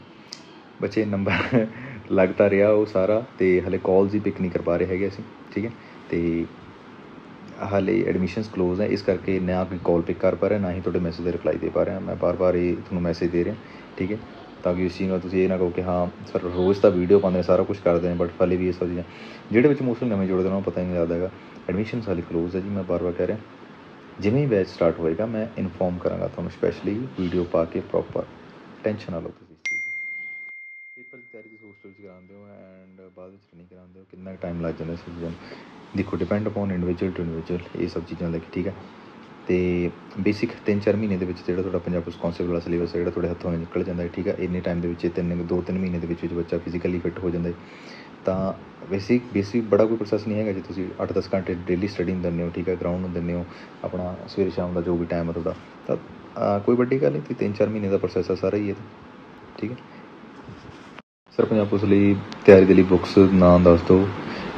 ਬੱਚੇ ਨੰਬਰ ਲੱਗਦਾ ਰਿਹਾ ਉਹ ਸਾਰਾ, ਤੇ ਹਲੇ ਕਾਲਸ ਹੀ ਪਿਕ ਨਹੀਂ ਕਰ ਪਾ ਰਹੇ ਹੈਗੇ ਅਸੀਂ, ਠੀਕ ਹੈ ਤੇ ਹਾਲੇ ਐਡਮਿਸ਼ਨਸ ਕਲੋਜ਼ ਹੈ। ਇਸ ਕਰਕੇ ਨਾ ਕੋਈ ਕਾਲ ਪਿਕ ਕਰ ਪਾ ਰਿਹਾ ਨਾ ਹੀ ਤੁਹਾਡੇ ਮੈਸੇਜ ਦੇ ਰਿਪਲਾਈ ਦੇ ਪਾ ਰਿਹਾ। ਮੈਂ ਬਾਰ-ਬਾਰ ਇਹ ਤੁਹਾਨੂੰ ਮੈਸੇਜ ਦੇ ਰਿਹਾ ਠੀਕ ਹੈ? ਤਾਂ ਕਿ ਉਸ ਚੀਜ਼ ਨਾਲ ਤੁਸੀਂ ਇਹ ਨਾ ਕਹੋ ਕਿ ਹਾਂ ਸਰ ਰੋਜ਼ ਤਾਂ ਵੀਡੀਓ ਪਾਉਂਦੇ ਨੇ, ਸਾਰਾ ਕੁਝ ਕਰਦੇ ਨੇ ਬਟ ਹਾਲੇ ਵੀ ਇਹ ਸਭ ਚੀਜ਼ਾਂ ਜਿਹੜੇ ਵਿੱਚ ਮੋਸਟਲੀ ਨਵੇਂ ਜੁੜਦੇ ਨੇ ਉਹ ਪਤਾ ਹੀ ਨਹੀਂ ਲੱਗਦਾ ਹੈਗਾ। ਐਡਮਿਸ਼ਨਸ ਹਾਲੇ ਕਲੋਜ਼ ਹੈ ਜੀ ਮੈਂ ਬਾਰ-ਬਾਰ ਕਹਿ ਰਿਹਾ। ਜਿਵੇਂ ਹੀ ਬੈਚ ਸਟਾਰਟ ਹੋਏਗਾ ਮੈਂ ਇਨਫੋਰਮ ਕਰਾਂਗਾ ਤੁਹਾਨੂੰ ਸਪੈਸ਼ਲੀ ਵੀਡੀਓ ਪਾ ਕੇ ਪ੍ਰੋਪਰ ਟੈਨਸ਼ਨ ਨਾ ਲਓ ਤੁਸੀਂ ਪੇਪਰ ਦੀ। ਤਿਆਰੀ ਤੁਸੀਂ ਹੋਸਟਲ ਵਿੱਚ ਕਰਾਉਂਦੇ ਹੋ ਐਂਡ ਬਾਅਦ ਵਿੱਚ ਨਹੀਂ ਕਰਾਉਂਦੇ ਹੋ। ਕਿੰਨਾ ਟਾਈਮ ਲੱਗ ਜਾਂਦਾ ਇਸ ਚੀਜ਼ਾਂ ਨੂੰ ਦੇਖੋ depend upon individual to individual ਇਹ ਸਭ ਚੀਜ਼ਾਂ ਲੈ ਕੇ, ਠੀਕ ਹੈ? ਤੇ ਬੇਸਿਕ 3-4 ਮਹੀਨੇ ਦੇ ਵਿੱਚ ਜਿਹੜਾ ਤੁਹਾਡਾ ਪੰਜਾਬ ਪੁਲਿਸ ਕਾਂਸਟੇਬਲ ਵਾਲਾ ਸਿਲੇਬਸ ਹੈ, ਜਿਹੜਾ ਤੁਹਾਡੇ ਹੱਥੋਂ ਨਿਕਲ ਜਾਂਦਾ ਹੈ, ਠੀਕ ਹੈ? ਇੰਨੇ ਟਾਈਮ ਦੇ ਵਿੱਚ, ਤਿੰਨ 2-3 ਮਹੀਨੇ ਦੇ ਵਿੱਚ ਵਿੱਚ ਬੱਚਾ ਫਿਜ਼ੀਕਲੀ ਫਿੱਟ ਹੋ ਜਾਂਦਾ ਹੈ। ਤਾਂ ਬੇਸਿਕ ਬੇਸਿਕ ਬੜਾ ਕੋਈ ਪ੍ਰੋਸੈਸ ਨਹੀਂ ਹੈਗਾ ਜੇ ਤੁਸੀਂ 8-10 ਘੰਟੇ ਡੇਲੀ ਸਟੱਡੀ ਨੂੰ ਦਿੰਦੇ ਹੋ, ਠੀਕ ਹੈ? ਗਰਾਊਂਡ ਨੂੰ ਦਿੰਦੇ ਹੋ, ਆਪਣਾ ਸਵੇਰੇ ਸ਼ਾਮ ਦਾ ਜੋ ਵੀ ਟਾਈਮ ਹੈ ਤੁਹਾਡਾ। ਤਾਂ ਕੋਈ ਵੱਡੀ ਗੱਲ ਨਹੀਂ ਤੇ 3-4 ਮਹੀਨੇ ਦਾ ਪ੍ਰੋਸੈਸ ਹੈ, ਸਾਰਾ ਹੀ ਇਹ ਠੀਕ ਹੈ? ਸਰ, ਪੰਜਾਬ ਪੁਲਿਸ ਲਈ ਤਿਆਰੀ ਦੇ ਲਈ ਬੁੱਕਸ ਨਾਂ ਦੱਸ ਦਿਓ।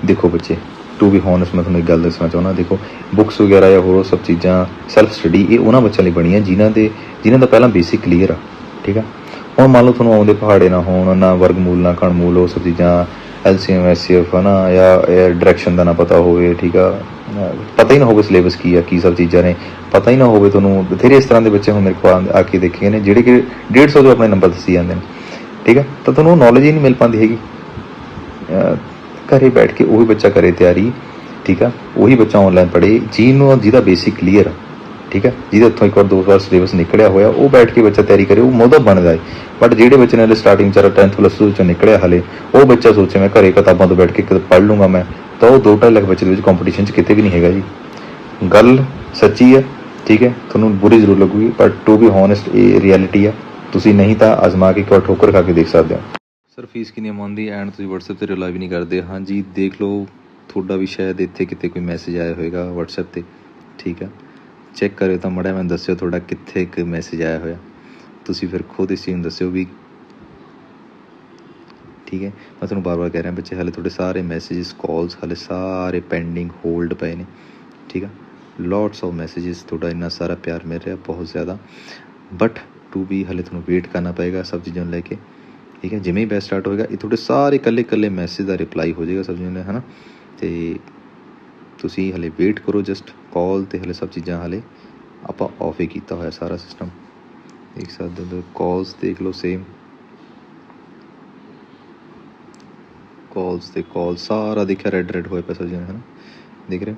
ਦੇਖੋ ਬੱਚੇ। ਟੂ ਬੀ ਹੌਨੈਸਟ ਮੈਂ ਤੁਹਾਨੂੰ ਇੱਕ ਗੱਲ ਦੱਸਣਾ ਚਾਹੁੰਦਾ, ਦੇਖੋ ਬੁੱਕਸ ਵਗੈਰਾ ਜਾਂ ਹੋਰ ਸਭ ਚੀਜ਼ਾਂ ਸੈਲਫ ਸਟੱਡੀ ਇਹ ਉਹਨਾਂ ਬੱਚਿਆਂ ਲਈ ਬਣੀਆਂ ਜਿਨ੍ਹਾਂ ਦੇ, ਜਿਨ੍ਹਾਂ ਦਾ ਪਹਿਲਾਂ ਬੇਸਿਕ ਕਲੀਅਰ ਆ, ਠੀਕ ਆ? ਹੁਣ ਮੰਨ ਲਓ ਤੁਹਾਨੂੰ ਆਉਂਦੇ ਪਹਾੜੇ ਨਾ ਹੋਣ, ਨਾ ਵਰਗਮੂਲ ਨਾ ਕਣਮੂਲ ਉਹ ਸਭ ਚੀਜ਼ਾਂ ਐਲਸੀਐਮ ਐਸਸੀਐਫ ਹਨਾ, ਜਾਂ ਡਾਇਰੈਕਸ਼ਨ ਦਾ ਨਾ ਪਤਾ ਹੋਵੇ, ਠੀਕ ਆ? ਪਤਾ ਹੀ ਨਾ ਹੋਵੇ ਸਿਲੇਬਸ ਕੀ ਆ, ਕੀ ਸਭ ਚੀਜ਼ਾਂ ਨੇ, ਪਤਾ ਹੀ ਨਾ ਹੋਵੇ ਤੁਹਾਨੂੰ, ਬਥੇਰੇ ਇਸ ਤਰ੍ਹਾਂ ਦੇ ਬੱਚੇ ਹੁਣ ਮੇਰੇ ਕੋਲ ਆ- ਕੇ ਦੇਖੇ ਨੇ, ਜਿਹੜੇ ਕਿ 150 ਤੋਂ ਆਪਣੇ ਨੰਬਰ ਦੱਸੀ ਜਾਂਦੇ ਨੇ, ਠੀਕ ਹੈ ਤਾਂ ਤੁਹਾਨੂੰ ਨੌਲੇਜ ਹੀ ਨਹੀਂ ਮਿਲ ਪਾਉਂਦੀ ਹੈਗੀ। ਘਰੇ ਬੈਠ ਕੇ ਉਹੀ ਬੱਚਾ ਕਰੇ ਤਿਆਰੀ, ਠੀਕ ਆ? ਉਹੀ ਬੱਚਾ ਆਨਲਾਈਨ ਪੜ੍ਹੇ ਜਿਹਨੂੰ ਜਿਹਦਾ ਬੇਸਿਕ ਕਲੀਅਰ ਆ, ਠੀਕ ਹੈ ਜਿਹਦੇ ਇੱਥੋਂ ਇੱਕ ਵਾਰ, ਦੋ ਵਾਰ ਸਿਲੇਬਸ ਨਿਕਲਿਆ ਹੋਇਆ, ਉਹ ਬੈਠ ਕੇ ਬੱਚਾ ਤਿਆਰੀ ਕਰੇ, ਉਹ ਮੋਦਾ ਬਣਦਾ ਹੈ ਬਟ ਜਿਹੜੇ ਬੱਚੇ ਨੇ ਸਟਾਰਟਿੰਗ ਚਾਰਾ 10th ਪਲੱਸ 2 ਚੋਂ ਨਿਕਲਿਆ ਹਲੇ, ਉਹ ਬੱਚਾ ਸੋਚੇ, ਮੈਂ ਘਰੇ ਕਿਤਾਬਾਂ ਤੋਂ ਬੈਠ ਕੇ ਕਿਤੇ ਪੜ੍ਹ ਲੂੰਗਾ ਮੈਂ, ਤਾਂ ਉਹ ਦੋ ਢਾਈ ਲੱਖ ਬੱਚੇ ਦੇ ਵਿੱਚ ਕੰਪੀਟੀਸ਼ਨ 'ਚ ਕਿਤੇ ਵੀ ਨਹੀਂ ਹੈਗਾ ਜੀ। ਗੱਲ ਸੱਚੀ ਹੈ ਠੀਕ ਹੈ ਤੁਹਾਨੂੰ ਬੁਰੀ ਜ਼ਰੂਰ ਲੱਗੂਗੀ ਪਰ ਟੂ ਬੀ ਹੋਨੈਸਟ ਇਹ ਰਿਐਲਿਟੀ ਆ। ਤੁਸੀਂ ਨਹੀਂ ਤਾਂ ਅਜ਼ਮਾ ਕੇ ਇੱਕ ਵਾਰ ਠੋਕਰ ਖਾ ਕੇ ਦੇਖ ਸਕਦੇ ਹੋ। ਸਰ ਫੀਸ ਕਿੰਨੀ ਮੰਨਦੀ? ਐਂਡ ਤੁਸੀਂ WhatsApp ਤੇ ਰਿਲਾਈ ਵੀ ਨਹੀਂ ਕਰਦੇ। ਹਾਂਜੀ ਦੇਖ ਲਓ, ਤੁਹਾਡਾ ਵੀ ਸ਼ਾਇਦ ਇੱਥੇ ਕਿਤੇ ਕੋਈ ਮੈਸੇਜ ਆਇਆ ਹੋਵੇਗਾ WhatsApp ਤੇ। ਠੀਕ ਆ? ਚੈੱਕ ਕਰਿਓ ਤਾਂ ਮੜਾ ਮੈਨੂੰ ਦੱਸਿਓ ਤੁਹਾਡਾ ਕਿੱਥੇ ਇੱਕ ਮੈਸੇਜ ਆਇਆ ਹੋਇਆ। ਤੁਸੀਂ ਫਿਰ ਖੁਦ ਇਸ ਚੀਜ਼ ਨੂੰ ਦੱਸਿਓ ਵੀ ਠੀਕ ਹੈ? ਮੈਂ ਤੁਹਾਨੂੰ ਬਾਰ-ਬਾਰ ਕਹਿ ਰਿਹਾ, ਬੱਚੇ, ਹਾਲੇ ਤੁਹਾਡੇ ਸਾਰੇ ਮੈਸੇजेस ਕਾਲਸ ਹਾਲੇ ਸਾਰੇ ਪੈਂਡਿੰਗ ਹੋਲਡ ਪਏ ਨੇ। ਠੀਕ ਆ? ਲੋਟਸ ਆਫ ਮੈਸੇजेस ਤੁਹਾਡਾ ਇੰਨਾ ਸਾਰਾ ਪਿਆਰ ਮਿਲ ਰਿਹਾ, ਬਹੁਤ ਜ਼ਿਆਦਾ। ਬਟ ਟੂ ਬੀ ਹਾਲੇ ਤੁਹਾਨੂੰ ਵੇਟ ਕਰਨਾ ਪਏਗਾ ਸਭ ਚੀਜ਼ਾਂ ਨੂੰ ਲੈ ਕੇ। ठीक है, जिमें बैच स्टार्ट होगा ये थोड़े सारे कल कल मैसेज का रिप्लाई हो जाएगा सब जी ने, है ना? तो हले वेट करो जस्ट कॉल तो हले सब चीज़ा हले। आप ऑफ़ ही किया हो सारा सिस्टम एक साथ कॉल्स देख लो सेम कॉल्स से कॉल सारा देखा रेड रेड हो सब जी ने, है ना? देख रहे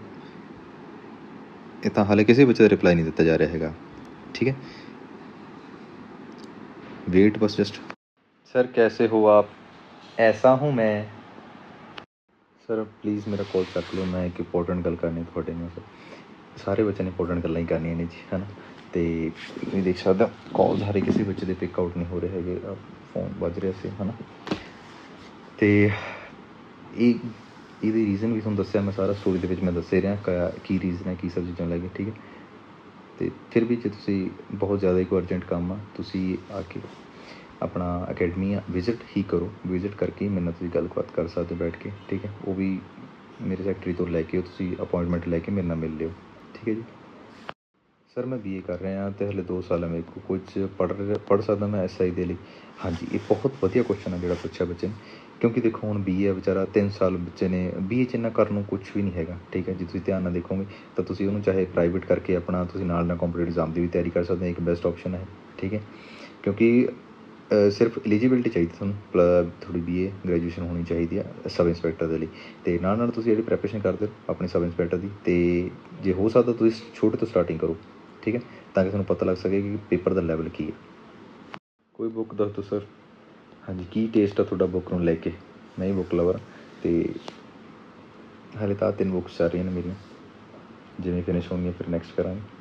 ये तो हाले किसी बच्चे का रिप्लाई नहीं दिता जा रहा है ठीक है? वेट बस जस्ट सर कैसे हो आप ऐसा हूँ मैं ਸਰ ਪਲੀਜ਼ ਮੇਰਾ ਕਾਲ ਚੱਕ ਲਓ ਮੈਂ ਇੱਕ ਇੰਪੋਰਟੈਂਟ ਗੱਲ ਕਰਨੀ ਤੁਹਾਡੇ ਨਾਲ ਸਰ ਸਾਰੇ ਬੱਚਿਆਂ ਨੇ ਇੰਪੋਰਟੈਂਟ ਗੱਲਾਂ ਹੀ ਕਰਨੀਆਂ ਨੇ ਜੀ ਹਨਾ ਤੇ ਤੁਸੀਂ ਦੇਖ ਸਕਦੇ ਹੋ ਕਾਲਸ ਹਰੇ ਕਿਸੇ ਬੱਚੇ ਦੇ ਪਿਕ ਆਊਟ ਨਹੀਂ ਹੋ ਰਹੇ ਹੈਗੇ ਫੋਨ ਵੱਜ ਰਿਹਾ ਸੀ ਹਨਾ ਤੇ ਇਹ ਇਹਦੀ ਰੀਜ਼ਨ ਵੀ ਤੁਹਾਨੂੰ ਦੱਸਿਆ ਮੈਂ ਸਾਰਾ ਸਟੋਰੀ ਦੇ ਵਿੱਚ ਮੈਂ ਦੱਸੇ ਰਿਹਾ ਕਿ- ਕੀ ਰੀਜ਼ਨ ਹੈ ਕੀ ਸਭ ਚੀਜ਼ਾਂ ਲੈ ਕੇ ਠੀਕ ਹੈ ਤੇ ਫਿਰ ਵੀ ਜੇ ਤੁਸੀਂ ਬਹੁਤ ਜ਼ਿਆਦਾ ਇੱਕ ਅਰਜੈਂਟ ਕੰਮ ਆ ਤੁਸੀਂ ਆ ਕੇ ਆਪਣਾ ਅਕੈਡਮੀ ਆ ਵਿਜ਼ਿਟ ਹੀ ਕਰੋ ਵਿਜ਼ਿਟ ਕਰਕੇ ਹੀ ਮੇਰੇ ਨਾਲ ਤੁਸੀਂ ਗੱਲਬਾਤ ਕਰ ਸਕਦੇ ਹੋ ਬੈਠ ਕੇ, ਠੀਕ ਹੈ? ਉਹ ਵੀ ਮੇਰੇ ਸੈਕਟਰੀ ਤੋਂ ਲੈ ਕੇ ਤੁਸੀਂ ਅਪਾਇੰਟਮੈਂਟ ਲੈ ਕੇ ਮੇਰੇ ਨਾਲ ਮਿਲ ਲਿਓ, ਠੀਕ ਹੈ ਜੀ? ਸਰ ਮੈਂ ਬੀਏ ਕਰ ਰਿਹਾ ਤੇ ਹਲੇ 2 ਸਾਲ ਹੈ ਮੇਰੇ ਕੋਲ ਕੁਝ ਪੜ੍ਹ ਪੜ੍ਹ ਸਕਦਾ ਮੈਂ ਐਸਆਈ ਦੇ ਲਈ? ਹਾਂਜੀ, ਇਹ ਬਹੁਤ ਵਧੀਆ ਕੁਐਸਚਨ ਹੈ ਜਿਹੜਾ ਪੁੱਛਿਆ ਬੱਚੇ ਨੇ, ਕਿਉਂਕਿ ਦੇਖੋ ਹੁਣ ਬੀਏ ਵਿਚਾਰਾ 3 ਸਾਲ ਬੱਚੇ ਨੇ ਬੀਏ ਚ ਇੰਨਾ ਕਰਨ ਨੂੰ ਕੁਝ ਵੀ ਨਹੀਂ ਹੈਗਾ, ਠੀਕ ਹੈ? ਜੇ ਤੁਸੀਂ ਧਿਆਨ ਨਾਲ ਦੇਖੋਗੇ, ਤਾਂ ਤੁਸੀਂ ਉਹਨੂੰ ਚਾਹੇ ਪ੍ਰਾਈਵੇਟ ਕਰਕੇ ਆਪਣਾ ਤੁਸੀਂ ਨਾਲ ਨਾਲ ਕੰਪੀਟੀਟਿਵ ਐਗਜ਼ਾਮ ਦੀ ਵੀ ਤਿਆਰੀ ਕਰ ਸਕਦੇ ਹੋ, ਇੱਕ ਬੈਸਟ ਆਪਸ਼ਨ ਹੈ, ਠੀਕ ਹੈ? ਕਿਉਂਕਿ ਸਿਰਫ ਐਲੀਜੀਬਿਲਟੀ ਚਾਹੀਦੀ ਤੁਹਾਨੂੰ, ਪਲ- ਥੋੜੀ ਬੀਏ ਗ੍ਰੈਜੂਏਸ਼ਨ ਹੋਣੀ ਚਾਹੀਦੀ ਹੈ ਸਬ ਇੰਸਪੈਕਟਰ ਦੇ ਲਈ। ਤੇ ਨਾਲ ਨਾਲ ਤੁਸੀਂ ਜਿਹੜੀ ਪ੍ਰੈਪਰੇਸ਼ਨ ਕਰਦੇ ਹੋ ਆਪਣੇ ਸਬ ਇੰਸਪੈਕਟਰ ਦੀ, ਤੇ ਜੇ ਹੋ ਸਕਦਾ ਤੁਸੀਂ ਛੋਟੇ ਤੋਂ ਸਟਾਰਟਿੰਗ ਕਰੋ, ਠੀਕ ਹੈ? ਤਾਂ ਕਿ ਤੁਹਾਨੂੰ ਪਤਾ ਲੱਗ ਸਕੇ ਕਿ ਪੇਪਰ ਦਾ ਲੈਵਲ ਕੀ ਹੈ। ਕੋਈ ਬੁੱਕ ਦੱਸ ਦਿਓ ਸਰ ਹਾਂਜੀ, ਕੀ ਟੇਸਟ ਆ ਤੁਹਾਡਾ ਬੁੱਕ ਨੂੰ ਲੈ ਕੇ? ਮੈਂ ਹੀ ਬੁੱਕ ਲਵਰ ਤੇ ਹਾਲੇ ਤਾਂ ਤਿੰਨ ਬੁੱਕਸ ਚੱਲ ਰਹੀਆਂ ਨੇ ਮੇਰੀਆਂ। ਜਿਵੇਂ ਫਿਨਿਸ਼ ਹੋਣਗੀਆਂ, ਫਿਰ ਨੈਕਸਟ ਕਰਾਂਗੇ।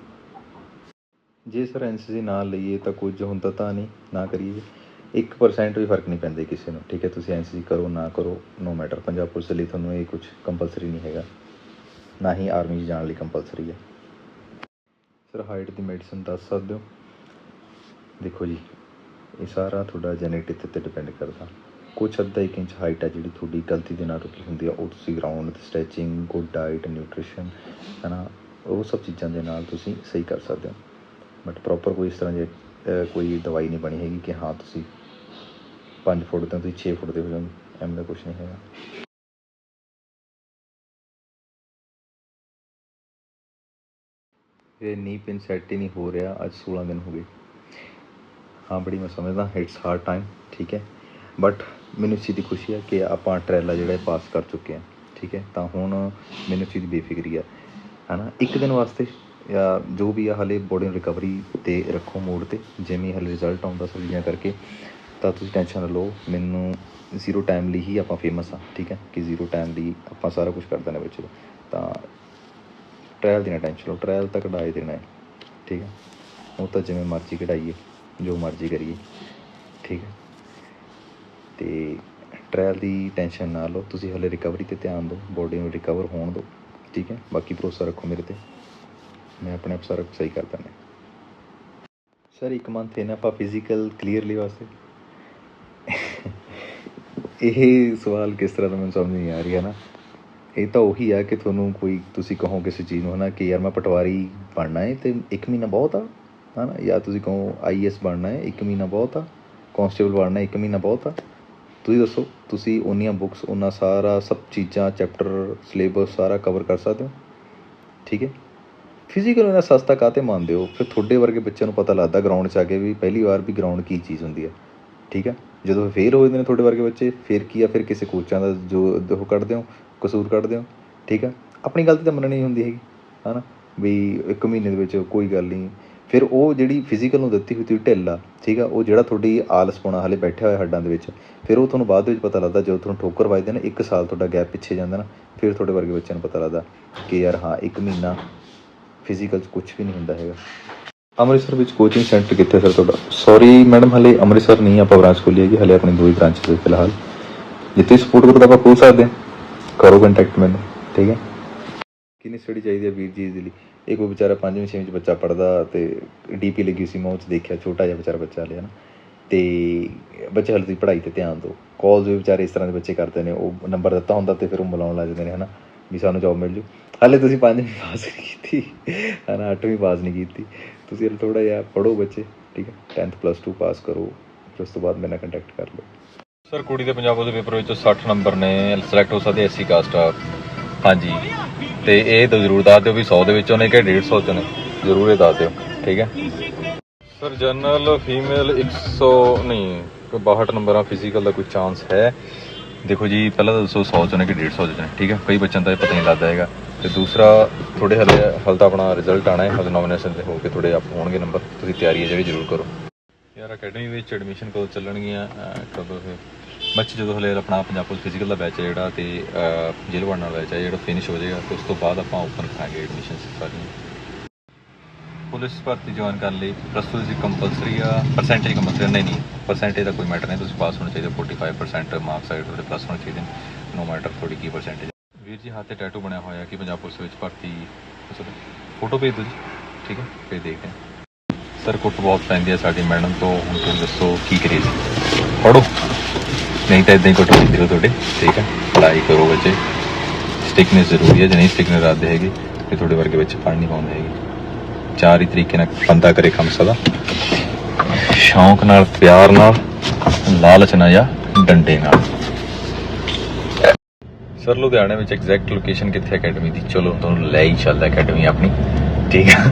ਜੇ ਸਰ ਐਨਸੀਸੀ ਨਾ ਲਈਏ ਤਾਂ ਕੁਝ ਹੁੰਦਾ ਤਾਂ ਨਹੀਂ, ਨਾ ਕਰੀਏ। 1% ਵੀ ਫ਼ਰਕ ਨਹੀਂ ਪੈਂਦਾ ਕਿਸੇ ਨੂੰ, ਠੀਕ ਹੈ? ਤੁਸੀਂ ਐਨਸੀਸੀ ਕਰੋ, ਨਾ ਕਰੋ ਨੋ ਮੈਟਰ ਪੰਜਾਬ ਪੁਲਿਸ ਲਈ ਤੁਹਾਨੂੰ ਇਹ ਕੁਝ ਕੰਪਲਸਰੀ ਨਹੀਂ ਹੈਗਾ। ਨਾ ਹੀ ਆਰਮੀ 'ਚ ਜਾਣ ਲਈ ਕੰਪਲਸਰੀ ਹੈ। ਸਰ ਹਾਈਟ ਦੀ ਮੈਡੀਸਨ ਦੱਸ ਸਕਦੇ ਹੋ? ਦੇਖੋ ਜੀ, ਇਹ ਸਾਰਾ ਤੁਹਾਡਾ ਜੈਨੇਟਿਕ ਤੇ ਡਿਪੈਂਡ ਕਰਦਾ। ਕੁਛ ਅੱਧਾ ਇੱਕ ਇੰਚ ਹਾਈਟ ਹੈ ਜਿਹੜੀ ਤੁਹਾਡੀ ਗਲਤੀ ਦੇ ਨਾਲ ਰੁਕੀ ਹੁੰਦੀ ਆ। ਉਹ ਤੁਸੀਂ ਗਰਾਊਂਡ ਤੇ ਸਟ੍ਰੈਚਿੰਗ ਗੁੱਡ ਡਾਈਟ ਨਿਊਟ੍ਰੀਸ਼ਨ ਹੈ ਨਾ? ਉਹ ਸਭ ਚੀਜ਼ਾਂ ਦੇ ਨਾਲ ਤੁਸੀਂ ਸਹੀ ਕਰ ਸਕਦੇ ਹੋ। ਬਟ ਪ੍ਰੋਪਰ ਕੋਈ ਇਸ ਤਰ੍ਹਾਂ ਜੇ ਕੋਈ ਦਵਾਈ ਨਹੀਂ ਬਣੀ ਹੈਗੀ ਕਿ ਹਾਂ ਤੁਸੀਂ 5 ਫੁੱਟ ਤੋਂ ਤੁਸੀਂ 6 ਫੁੱਟ ਦੇ ਹੋ ਜਾਓਗੇ ਐਵੇਂ ਦਾ ਕੁਝ ਨਹੀਂ ਹੈਗਾ। ਇਹ ਨੀ ਪਿਨ ਸੈੱਟ ਹੀ ਨਹੀਂ ਹੋ ਰਿਹਾ, ਅੱਜ 16 ਦਿਨ ਹੋ ਗਏ। ਹਾਂ, ਬੜੀ ਮੈਂ ਸਮਝਦਾ ਇਟਸ ਹਾਰਡ ਟਾਈਮ ਠੀਕ ਹੈ। ਬਟ ਮੈਨੂੰ ਇਸ ਚੀਜ਼ ਦੀ ਖੁਸ਼ੀ ਹੈ ਕਿ ਆਪਾਂ ਟ੍ਰੈਲਾ ਜਿਹੜਾ ਪਾਸ ਕਰ ਚੁੱਕੇ ਹਾਂ, ਠੀਕ ਹੈ। ਤਾਂ ਹੁਣ ਮੈਨੂੰ ਇਸ ਚੀਜ਼ ਦੀ ਬੇਫਿਕਰੀ ਹੈ ਹਨਾ ਇੱਕ ਦਿਨ ਵਾਸਤੇ ਜਾਂ ਜੋ ਵੀ ਆ, ਹਾਲੇ ਬੋਡੀ ਨੂੰ ਰਿਕਵਰੀ ਤੇ ਰੱਖੋ ਮੋਡ ਤੇ, ਜਿਵੇਂ ਹਾਲੇ ਰਿਜ਼ਲਟ ਆਉਂਦਾ ਸਭ ਚੀਜ਼ਾਂ ਕਰਕੇ, ਤਾਂ ਤੁਸੀਂ ਟੈਨਸ਼ਨ ਨਾ ਲਓ। ਮੈਨੂੰ ਜ਼ੀਰੋ ਟਾਈਮ ਲਈ ਹੀ ਆਪਾਂ ਫੇਮਸ ਆ, ਠੀਕ ਹੈ? ਕਿ ਜ਼ੀਰੋ ਟਾਈਮ ਲਈ ਆਪਾਂ ਸਾਰਾ ਕੁਝ ਕਰਦੇ ਨੇ ਬੱਚੇ ਦਾ ਤਾਂ ਟ੍ਰਾਇਲ ਦੀ ਨਾ ਟੈਨਸ਼ਨ ਲਓ ਟ੍ਰਾਇਲ ਤਾਂ ਕਢਾਈ ਦੇਣਾ ਹੈ, ਠੀਕ ਹੈ? ਉਹ ਤਾਂ ਜਿਵੇਂ ਮਰਜ਼ੀ ਕਢਾਈਏ, ਜੋ ਮਰਜ਼ੀ ਕਰੀਏ, ਠੀਕ ਹੈ? ਤੇ ਟ੍ਰਾਇਲ ਦੀ ਟੈਨਸ਼ਨ ਨਾ ਲਓ। ਤੁਸੀਂ ਹਲੇ ਰਿਕਵਰੀ ਤੇ ਧਿਆਨ ਦਿਓ ਬੋਡੀ ਨੂੰ ਰਿਕਵਰ ਹੋਣ ਦਿਓ, ਠੀਕ ਹੈ? ਬਾਕੀ ਭਰੋਸਾ ਰੱਖੋ ਮੇਰੇ ਤੇ। ਮੈਂ ਆਪਣੇ ਆਪ ਸਾਰਾ ਕੁਛ ਸਹੀ ਕਰ ਦਾਂਗਾ ਸਰ ਇੱਕ ਮੰਥ ਇਹਨਾਂ ਆਪਾਂ ਫਿਜ਼ੀਕਲ ਕਲੀਅਰਲੀ ਵਾਸਤੇ। ਇਹ ਸਵਾਲ ਕਿਸ ਤਰ੍ਹਾਂ ਦਾ ਮੈਨੂੰ ਸਮਝ ਨਹੀਂ ਆ ਰਹੀ, ਹੈ ਨਾ? ਇਹ ਤਾਂ ਉਹੀ ਆ ਕਿ ਤੁਹਾਨੂੰ ਕੋਈ, ਤੁਸੀਂ ਕਹੋ ਕਿਸੇ ਚੀਜ਼ ਨੂੰ ਹਨਾ ਕਿ ਯਾਰ ਮੈਂ ਪਟਵਾਰੀ ਬਣਨਾ ਹੈ ਤੇ 1 ਮਹੀਨਾ ਬਹੁਤ ਆ ਹਨਾ ਜਾਂ ਤੁਸੀਂ ਕਹੋ ਆਈਐਸ ਬਣਨਾ ਹੈ 1 ਮਹੀਨਾ ਬਹੁਤ ਆ ਕਾਂਸਟੇਬਲ ਬਣਨਾ 1 ਮਹੀਨਾ ਬਹੁਤ ਆ। ਤੁਸੀਂ ਦੱਸੋ, ਤੁਸੀਂ ਉਹਨੀਆਂ ਬੁੱਕਸ ਉਹਨਾਂ ਸਾਰਾ ਸਭ ਚੀਜ਼ਾਂ ਚੈਪਟਰ ਸਿਲੇਬਸ ਸਾਰਾ ਕਵਰ ਕਰ ਸਕਦੇ ਹੋ? ਠੀਕ ਹੈ? ਫਿਜ਼ੀਕਲ ਇੰਨਾ ਸਸਤਾ ਕਾਤੇ ਮੰਨਦੇ ਹੋ? ਫਿਰ ਤੁਹਾਡੇ ਵਰਗੇ ਬੱਚਿਆਂ ਨੂੰ ਪਤਾ ਲੱਗਦਾ ਗਰਾਊਂਡ 'ਚ ਆ ਕੇ ਵੀ ਪਹਿਲੀ ਵਾਰ ਵੀ ਗਰਾਊਂਡ ਕੀ ਚੀਜ਼ ਹੁੰਦੀ ਹੈ। ਠੀਕ ਹੈ? ਜਦੋਂ ਫੇਲ ਹੋ ਜਾਂਦੇ ਨੇ ਤੁਹਾਡੇ ਵਰਗੇ ਬੱਚੇ, ਫਿਰ ਕੀ ਆ ਫਿਰ ਕਿਸੇ ਕੋਚਾਂ ਦਾ ਜੋ ਉਹ ਕੱਢਦੇ ਹੋ, ਕਸੂਰ ਕੱਢਦੇ ਹੋ। ਠੀਕ ਆ ਆਪਣੀ ਗਲਤੀ ਤਾਂ ਮੰਨਣੀ ਹੁੰਦੀ ਹੈਗੀ, ਹਨਾ? ਵੀ ਇੱਕ ਮਹੀਨੇ ਦੇ ਵਿੱਚ ਕੋਈ ਗੱਲ ਨਹੀਂ। ਫਿਰ ਉਹ ਜਿਹੜੀ ਫਿਜ਼ੀਕਲ ਨੂੰ ਦਿੱਤੀ ਹੋਈ ਤੀ ਢਿੱਲ ਆ, ਠੀਕ ਆ ਉਹ ਜਿਹੜਾ ਤੁਹਾਡੀ ਆਲਸ ਪਾਉਣਾ, ਹਲੇ ਬੈਠਿਆ ਹੋਇਆ ਹੱਡਾਂ ਦੇ ਵਿੱਚ, ਫਿਰ ਉਹ ਤੁਹਾਨੂੰ ਬਾਅਦ ਵਿੱਚ ਪਤਾ ਲੱਗਦਾ, ਜਦੋਂ ਤੁਹਾਨੂੰ ਠੋਕਰ ਵੱਜਦੇ ਨੇ, ਇੱਕ ਸਾਲ ਤੁਹਾਡਾ ਗੈਪ ਪਿੱਛੇ ਜਾਂਦਾ ਨਾ, ਫਿਰ ਤੁਹਾਡੇ ਵਰਗੇ ਬੱਚਿਆਂ ਨੂੰ ਪਤਾ ਲੱਗਦਾ ਕਿ ਯਾਰ ਹਾਂ, ਇੱਕ ਮਹੀਨਾ ਫਿਜ਼ੀਕਲ 'ਚ ਕੁਝ ਵੀ ਨਹੀਂ ਹੁੰਦਾ ਹੈਗਾ। ਅੰਮ੍ਰਿਤਸਰ ਵਿੱਚ ਕੋਚਿੰਗ ਸੈਂਟਰ ਕਿੱਥੇ ਸਰ ਤੁਹਾਡਾ? ਸੌਰੀ ਮੈਡਮ ਹਲੇ ਅੰਮ੍ਰਿਤਸਰ ਨਹੀਂ ਆਪਾਂ ਬ੍ਰਾਂਚ ਖੋਲੀ ਹੈਗੀ ਹਲੇ ਆਪਣੀ ਦੋ ਹੀ ਬ੍ਰਾਂਚਸ ਹੈ ਫਿਲਹਾਲ। ਜਿੱਥੇ ਸਪੋਰਟ ਕਰੋ ਆਪਾਂ ਖੋਲ ਸਕਦੇ ਹਾਂ। ਕਰੋ ਕੰਟੈਕਟ ਮੈਨੂੰ, ਠੀਕ ਹੈ? ਕਿੰਨੀ ਸਟੱਡੀ ਚਾਹੀਦੀ ਹੈ ਵੀਰ ਜੀ ਦੇ ਲਈ? ਇਹ ਕੋਈ ਵਿਚਾਰਾ ਪੰਜਵੀਂ, ਛੇਵੀਂ ਚ ਬੱਚਾ ਪੜਦਾ ਤੇ ਡੀਪੀ ਲੱਗੀ ਸੀ ਮੈਂ ਉਹ 'ਚ ਦੇਖਿਆ, ਛੋਟਾ ਜਿਹਾ ਵਿਚਾਰਾ ਬੱਚਾ ਲਿਆ ਨਾ ਤੇ ਬੱਚੇ ਹਾਲੇ ਦੀ ਪੜ੍ਹਾਈ ਤੇ ਧਿਆਨ ਦਿਓ। ਕਾਲਸ ਵੀ ਵਿਚਾਰੇ ਇਸ ਤਰ੍ਹਾਂ ਦੇ ਬੱਚੇ ਕਰਦੇ ਨੇ, ਉਹ ਨੰਬਰ ਦਿੱਤਾ ਹੁੰਦਾ ਤੇ ਫਿਰ ਉਹ ਮਿਲਾਉਣ ਲੱਗ ਜਾਂਦੇ ਨੇ, ਹਨਾ? ਵੀ ਸਾਨੂੰ ਜੌਬ ਮਿਲ ਜੂ। ਹਾਲੇ ਤੁਸੀਂ ਪੰਜਵੀਂ ਪਾਸ ਨਹੀਂ ਕੀਤੀ। ਹਨਾ ਅੱਠਵੀਂ ਪਾਸ ਨਹੀਂ ਕੀਤੀ। ਤੁਸੀਂ ਹਲੇ ਥੋੜਾ ਜਿਹਾ ਪੜੋ ਬੱਚੇ, ਠੀਕ ਹੈ? 10th ਪਲੱਸ 2 ਪਾਸ ਕਰੋ ਫਿਰ ਉਸ ਤੋਂ ਬਾਅਦ ਮੇਰੇ ਨਾਲ ਕੰਟੈਕਟ ਕਰ ਲਓ। ਸਰ ਕੁੜੀ ਦੇ ਪੰਜਾਬ ਦੇ ਪੇਪਰ ਵਿੱਚੋਂ 60 ਨੰਬਰ ਨੇ ਸਿਲੈਕਟ ਹੋ ਸਕਦੇ ਐਸਸੀ ਕਾਸਟ ਆ। ਹਾਂਜੀ। ਤੇ ਇਹ ਤਾਂ ਜ਼ਰੂਰ ਦੱਸ ਦਿਓ ਵੀ 100 ਦੇ ਵਿੱਚੋਂ ਨੇ ਕਿ 150 ਚੋਂ ਨੇ। ਜ਼ਰੂਰ ਇਹ ਦੱਸ ਦਿਓ, ਠੀਕ ਹੈ? ਸਰ ਜਨਰਲ ਫੀਮੇਲ 100 ਨਹੀਂ, ਕੋਈ 62 ਨੰਬਰਾਂ ਫਿਜ਼ੀਕਲ ਦਾ ਕੋਈ ਚਾਂਸ ਹੈ। ਦੇਖੋ ਜੀ, ਪਹਿਲਾਂ ਤਾਂ ਦੱਸੋ 100 ਚੋਂ ਨੇ ਕਿ 150 ਚੋਂ ਨੇ, ਠੀਕ ਹੈ? ਕਈ ਬੱਚਿਆਂ ਦਾ ਇਹ ਪਤਾ ਨਹੀਂ ਲੱਗਦਾ ਹੈਗਾ। ਤੇ ਦੂਸਰਾ ਤੁਹਾਡੇ ਹਲੇ, ਹਲ ਤਾਂ ਆਪਣਾ ਰਿਜ਼ਲਟ ਆਣਾ ਹੈ, ਹਲੇ ਨੋਮੀਨੇਸ਼ਨ ਤੇ ਹੋ ਕੇ ਤੁਹਾਡੇ ਆਪ ਹੋਣਗੇ ਨੰਬਰ ਤੁਸੀਂ ਤਿਆਰੀ ਹੈ ਜਿਹੜੀ ਜ਼ਰੂਰ ਕਰੋ। ਯਾਰ ਅਕੈਡਮੀ ਵਿੱਚ ਐਡਮਿਸ਼ਨ ਕਦੋਂ ਚੱਲਣਗੀਆਂ ਕਦੋਂ ਫਿਰ? ਬੱਚੇ ਜਦੋਂ ਹਲੇ ਆਪਣਾ ਪੰਜਾਬ ਪੁਲਿਸ ਫਿਜ਼ੀਕਲ ਦਾ ਬੈਚ ਹੈ ਜਿਹੜਾ ਤੇ ਜੇਲ੍ਹ ਨਾਲ ਬੈਚ ਹੈ, ਜਿਹੜਾ ਫਿਨਿਸ਼ ਹੋ ਜਾਏਗਾ, ਤੇ ਉਸ ਤੋਂ ਬਾਅਦ ਆਪਾਂ ਓਪਨ ਕਰਾਂਗੇ ਐਡਮਿਸ਼ਨ ਸਾਰੀਆਂ। ਪੁਲਿਸ ਭਰਤੀ ਜੁਆਇਨ ਕਰਨ ਲਈ ਪਲੱਸ 2 ਦੀ ਕੰਪਲਸਰੀ ਆ ਪਰਸੈਂਟੇਜ ਕੰਪਲਸਰੀ ਨਹੀਂ ਨਹੀਂ ਪਰਸੈਂਟੇਜ ਦਾ ਕੋਈ ਮੈਟਰ ਨਹੀਂ, ਤੁਸੀਂ ਪਾਸ ਹੋਣਾ ਚਾਹੀਦਾ 45% ਮਾਰਕਸ ਆਏ ਤੁਹਾਡੇ ਪਲੱਸ ਹੋਣੇ ਚਾਹੀਦੇ ਨੋ ਮੈਟਰ ਤੁਹਾਡੀ ਕੀ ਪਰਸੈਂਟੇਜ ਵੀਰ ਜੀ, ਹੱਥ ਤੇ ਟੈਟੂ ਬਣਿਆ ਹੋਇਆ ਕਿ ਪੰਜਾਬ ਪੁਲਿਸ ਵਿੱਚ ਭਰਤੀ ਫੋਟੋ ਭੇਜ ਦਿਓ ਜੀ, ਠੀਕ ਹੈ? ਫਿਰ ਦੇਖਦੇ ਹਾਂ। ਸਰ ਕੁੱਟ ਬਹੁਤ ਪੈਂਦੀ ਹੈ ਸਾਡੀ ਮੈਡਮ ਤੋਂ, ਹੁਣ ਤੁਸੀਂ ਦੱਸੋ ਕੀ ਕਰੀਏ ਜੀ। ਪੜੋ ਨਹੀਂ ਤਾਂ ਇਦਾਂ ਹੀ ਕੁੱਟ ਪੈਂਦੀ ਰਹੋ ਤੁਹਾਡੇ, ਠੀਕ ਹੈ? ਪੜ੍ਹਾਈ ਕਰੋ ਬੱਚੇ। ਸਟਿਕਨੈਸ ਜ਼ਰੂਰੀ ਹੈ, ਜੇ ਨਹੀਂ ਸਟਿਕਨੈਸ ਰੱਖਦੇ ਹੈਗੇ, ਤੇ ਤੁਹਾਡੇ ਵਰਗੇ ਬੱਚੇ ਪੜ੍ਹ ਨਹੀਂ ਪਾਉਂਦੇ ਹੈਗੇ। ਚਾਰ ਹੀ ਤਰੀਕੇ ਨਾਲ ਬੰਦਾ ਕਰੇ ਕੰਮ ਸਦਾ। ਸ਼ੌਂਕ ਨਾਲ, ਪਿਆਰ ਨਾਲ, ਲਾਲਚ ਨਾਲ ਜਾਂ ਡੰਡੇ ਨਾਲ। ਸਰ, ਲੁਧਿਆਣੇ ਵਿੱਚ ਐਗਜ਼ੈਕਟ ਲੋਕੇਸ਼ਨ ਕਿੱਥੇ ਅਕੈਡਮੀ ਦੀ? ਚਲੋ, ਤੁਹਾਨੂੰ ਲੈ ਹੀ ਚੱਲਦਾ ਅਕੈਡਮੀ ਆਪਣੀ, ਠੀਕ ਆ?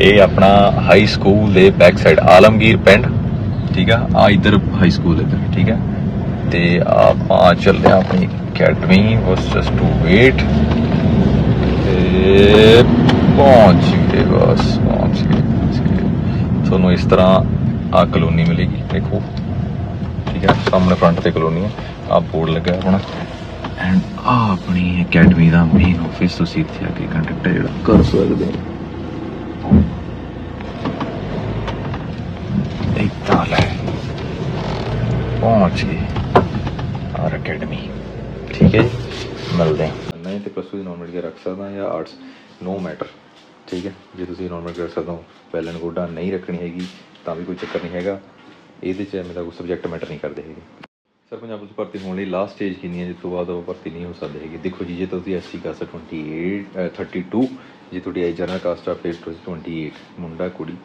ਇਹ ਆਪਣਾ ਹਾਈ ਸਕੂਲ ਦੇ ਬੈਕ ਸਾਈਡ ਆਲਮਗੀਰ ਪਿੰਡ, ਠੀਕ ਆ? ਆ ਇਧਰ ਹਾਈ ਸਕੂਲ ਇਧਰ, ਠੀਕ ਆ? ਤੇ ਆਪਾਂ ਚੱਲਦੇ ਆ ਆਪਣੀ academy was just to wait ਤੇ ਪਹੁੰਚ ਗਏ ਬਸ, ਪਹੁੰਚ ਗਏ ਤੁਹਾਨੂੰ ਇਸ ਤਰ੍ਹਾਂ ਆ ਕਲੋਨੀ ਮਿਲੇਗੀ, ਦੇਖੋ, ਠੀਕ ਹੈ ਸਾਹਮਣੇ ਫਰੰਟ ਤੇ ਕਲੋਨੀ ਹੈ ਆ ਬੋਰਡ ਲੱਗਾ ਹੋਣਾ। ਐਂਡ ਆ ਆਪਣੀ ਅਕੈਡਮੀ ਦਾ ਮੇਨ ਆਫਿਸ ਤੁਸੀਂ ਇੱਥੇ ਆ ਕੇ ਕੰਟੈਕਟ ਜਿਹੜਾ। ਕਰ ਸਕਦੇ ਹੋ। ਇੱਦਾਂ ਲੈ। ਪਹੁੰਚ ਗਏ ਆਰ ਅਕੈਡਮੀ ਠੀਕ ਹੈ ਮਿਲਦੇ ਹਾਂ। ਨਹੀਂ ਤੇ ਪਲੱਸ 2 ਦੀ ਨਾਰਮਲ ਕੇ ਰੱਖ ਸਕਦਾ ਜਾਂ ਆਰਟਸ ਨੋ ਮੈਟਰ ਠੀਕ ਹੈ? ਜੇ ਤੁਸੀਂ ਨਾਰਮਲ ਕਰ ਸਕਦੇ ਹੋ ਵੈਲਨ ਗੋਡਾ ਨਹੀਂ ਰੱਖਣੀ ਹੈਗੀ ਤਾਂ ਵੀ ਕੋਈ ਚੱਕਰ ਨਹੀਂ ਹੈਗਾ। ਇਹਦੇ 'ਚ ਐਵੇਂ ਦਾ ਕੋਈ ਸਬਜੈਕਟ ਮੈਟਰ ਨਹੀਂ ਕਰਦੇ ਹੈਗੇ। ਸਰ ਪੰਜਾਬ ਪੁਲਿਸ ਭਰਤੀ ਹੋਣ ਲਈ ਲਾਸਟ ਸਟੇਜ ਕਿੰਨੀ ਹੈ? ਜਿਸ ਤੋਂ ਬਾਅਦ ਉਹ ਭਰਤੀ ਨਹੀਂ ਹੋ ਸਕਦੇ ਹੈਗੇ। ਦੇਖੋ ਜੀ ਜੇ ਤੁਸੀਂ ਐਸਸੀ ਕਾਸਟ 28 ਅ, 32 ਜੇ ਤੁਹਾਡੀ ਆਈ ਜਨਰਲ ਕਾਸਟ ਆ ਫਿਰ ਤੁਸੀਂ 28 ਮੁੰਡਾ ਕੁੜੀ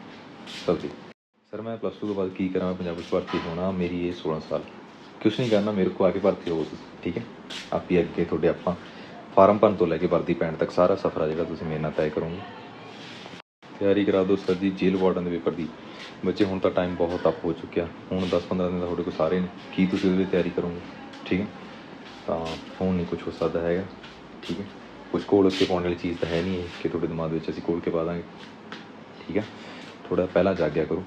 ਸਭ ਦੀ। ਸਰ ਮੈਂ ਪਲੱਸ 2 ਤੋਂ ਬਾਅਦ ਕੀ ਕਰਾਂ? ਪੰਜਾਬ ਪੁਲਿਸ ਭਰਤੀ ਹੋਣਾ ਮੇਰੀ ਇਹ 16 ਸਾਲ। ਕੁਛ ਨਹੀਂ ਕਰਨਾ ਮੇਰੇ ਕੋ ਆ ਕੇ ਭਰਤੀ ਹੋ ਤੁਸੀਂ ਠੀਕ ਹੈ? ਆਪੀ ਅੱਗੇ ਤੁਹਾਡੇ ਆਪਾਂ ਫਾਰਮ ਭਰਨ ਤੋਂ ਲੈ ਕੇ ਭਰਤੀ ਪੈਣ ਤੱਕ ਸਾਰਾ ਸਫ਼ਰ ਜਿਹੜਾ ਤੁਸੀਂ ਮੇਰੇ ਨਾਲ ਤੈਅ ਕਰੋਗੇ। ਤਿਆਰੀ ਕਰਾ ਦਿਓ ਸਰ ਜੀ ਜੇਲ੍ਹ ਵਾਰਡਨ ਦੇ ਪੇਪਰ ਦੀ। ਬੱਚੇ, ਹੁਣ ਤਾਂ ਟਾਈਮ ਬਹੁਤ ਅਪ ਹੋ ਚੁੱਕਿਆ। ਹੁਣ 10-15 ਦਿਨ ਦਾ ਤੁਹਾਡੇ ਕੋਲ ਸਾਰੇ ਨੇ। ਕੀ ਤੁਸੀਂ ਉਹਦੇ ਲਈ ਤਿਆਰੀ ਕਰੋਗੇ? ਠੀਕ ਹੈ? ਤਾਂ ਹੁਣ ਨਹੀਂ ਕੁਝ ਹੋ ਸਕਦਾ ਹੈਗਾ। ਠੀਕ ਹੈ? ਕੁਝ ਕੋਲ ਉੱਤੇ ਪਾਉਣ ਵਾਲੀ ਚੀਜ਼ ਤਾਂ ਹੈ ਨਹੀਂ ਇਹ, ਕਿ ਤੁਹਾਡੇ ਦਿਮਾਗ ਵਿੱਚ ਅਸੀਂ ਕੋਲ ਕੇ ਪਾ ਦਾਂਗੇ। ਠੀਕ ਹੈ? ਥੋੜਾ ਪਹਿਲਾਂ ਜਾਗਿਆ ਕਰੋ।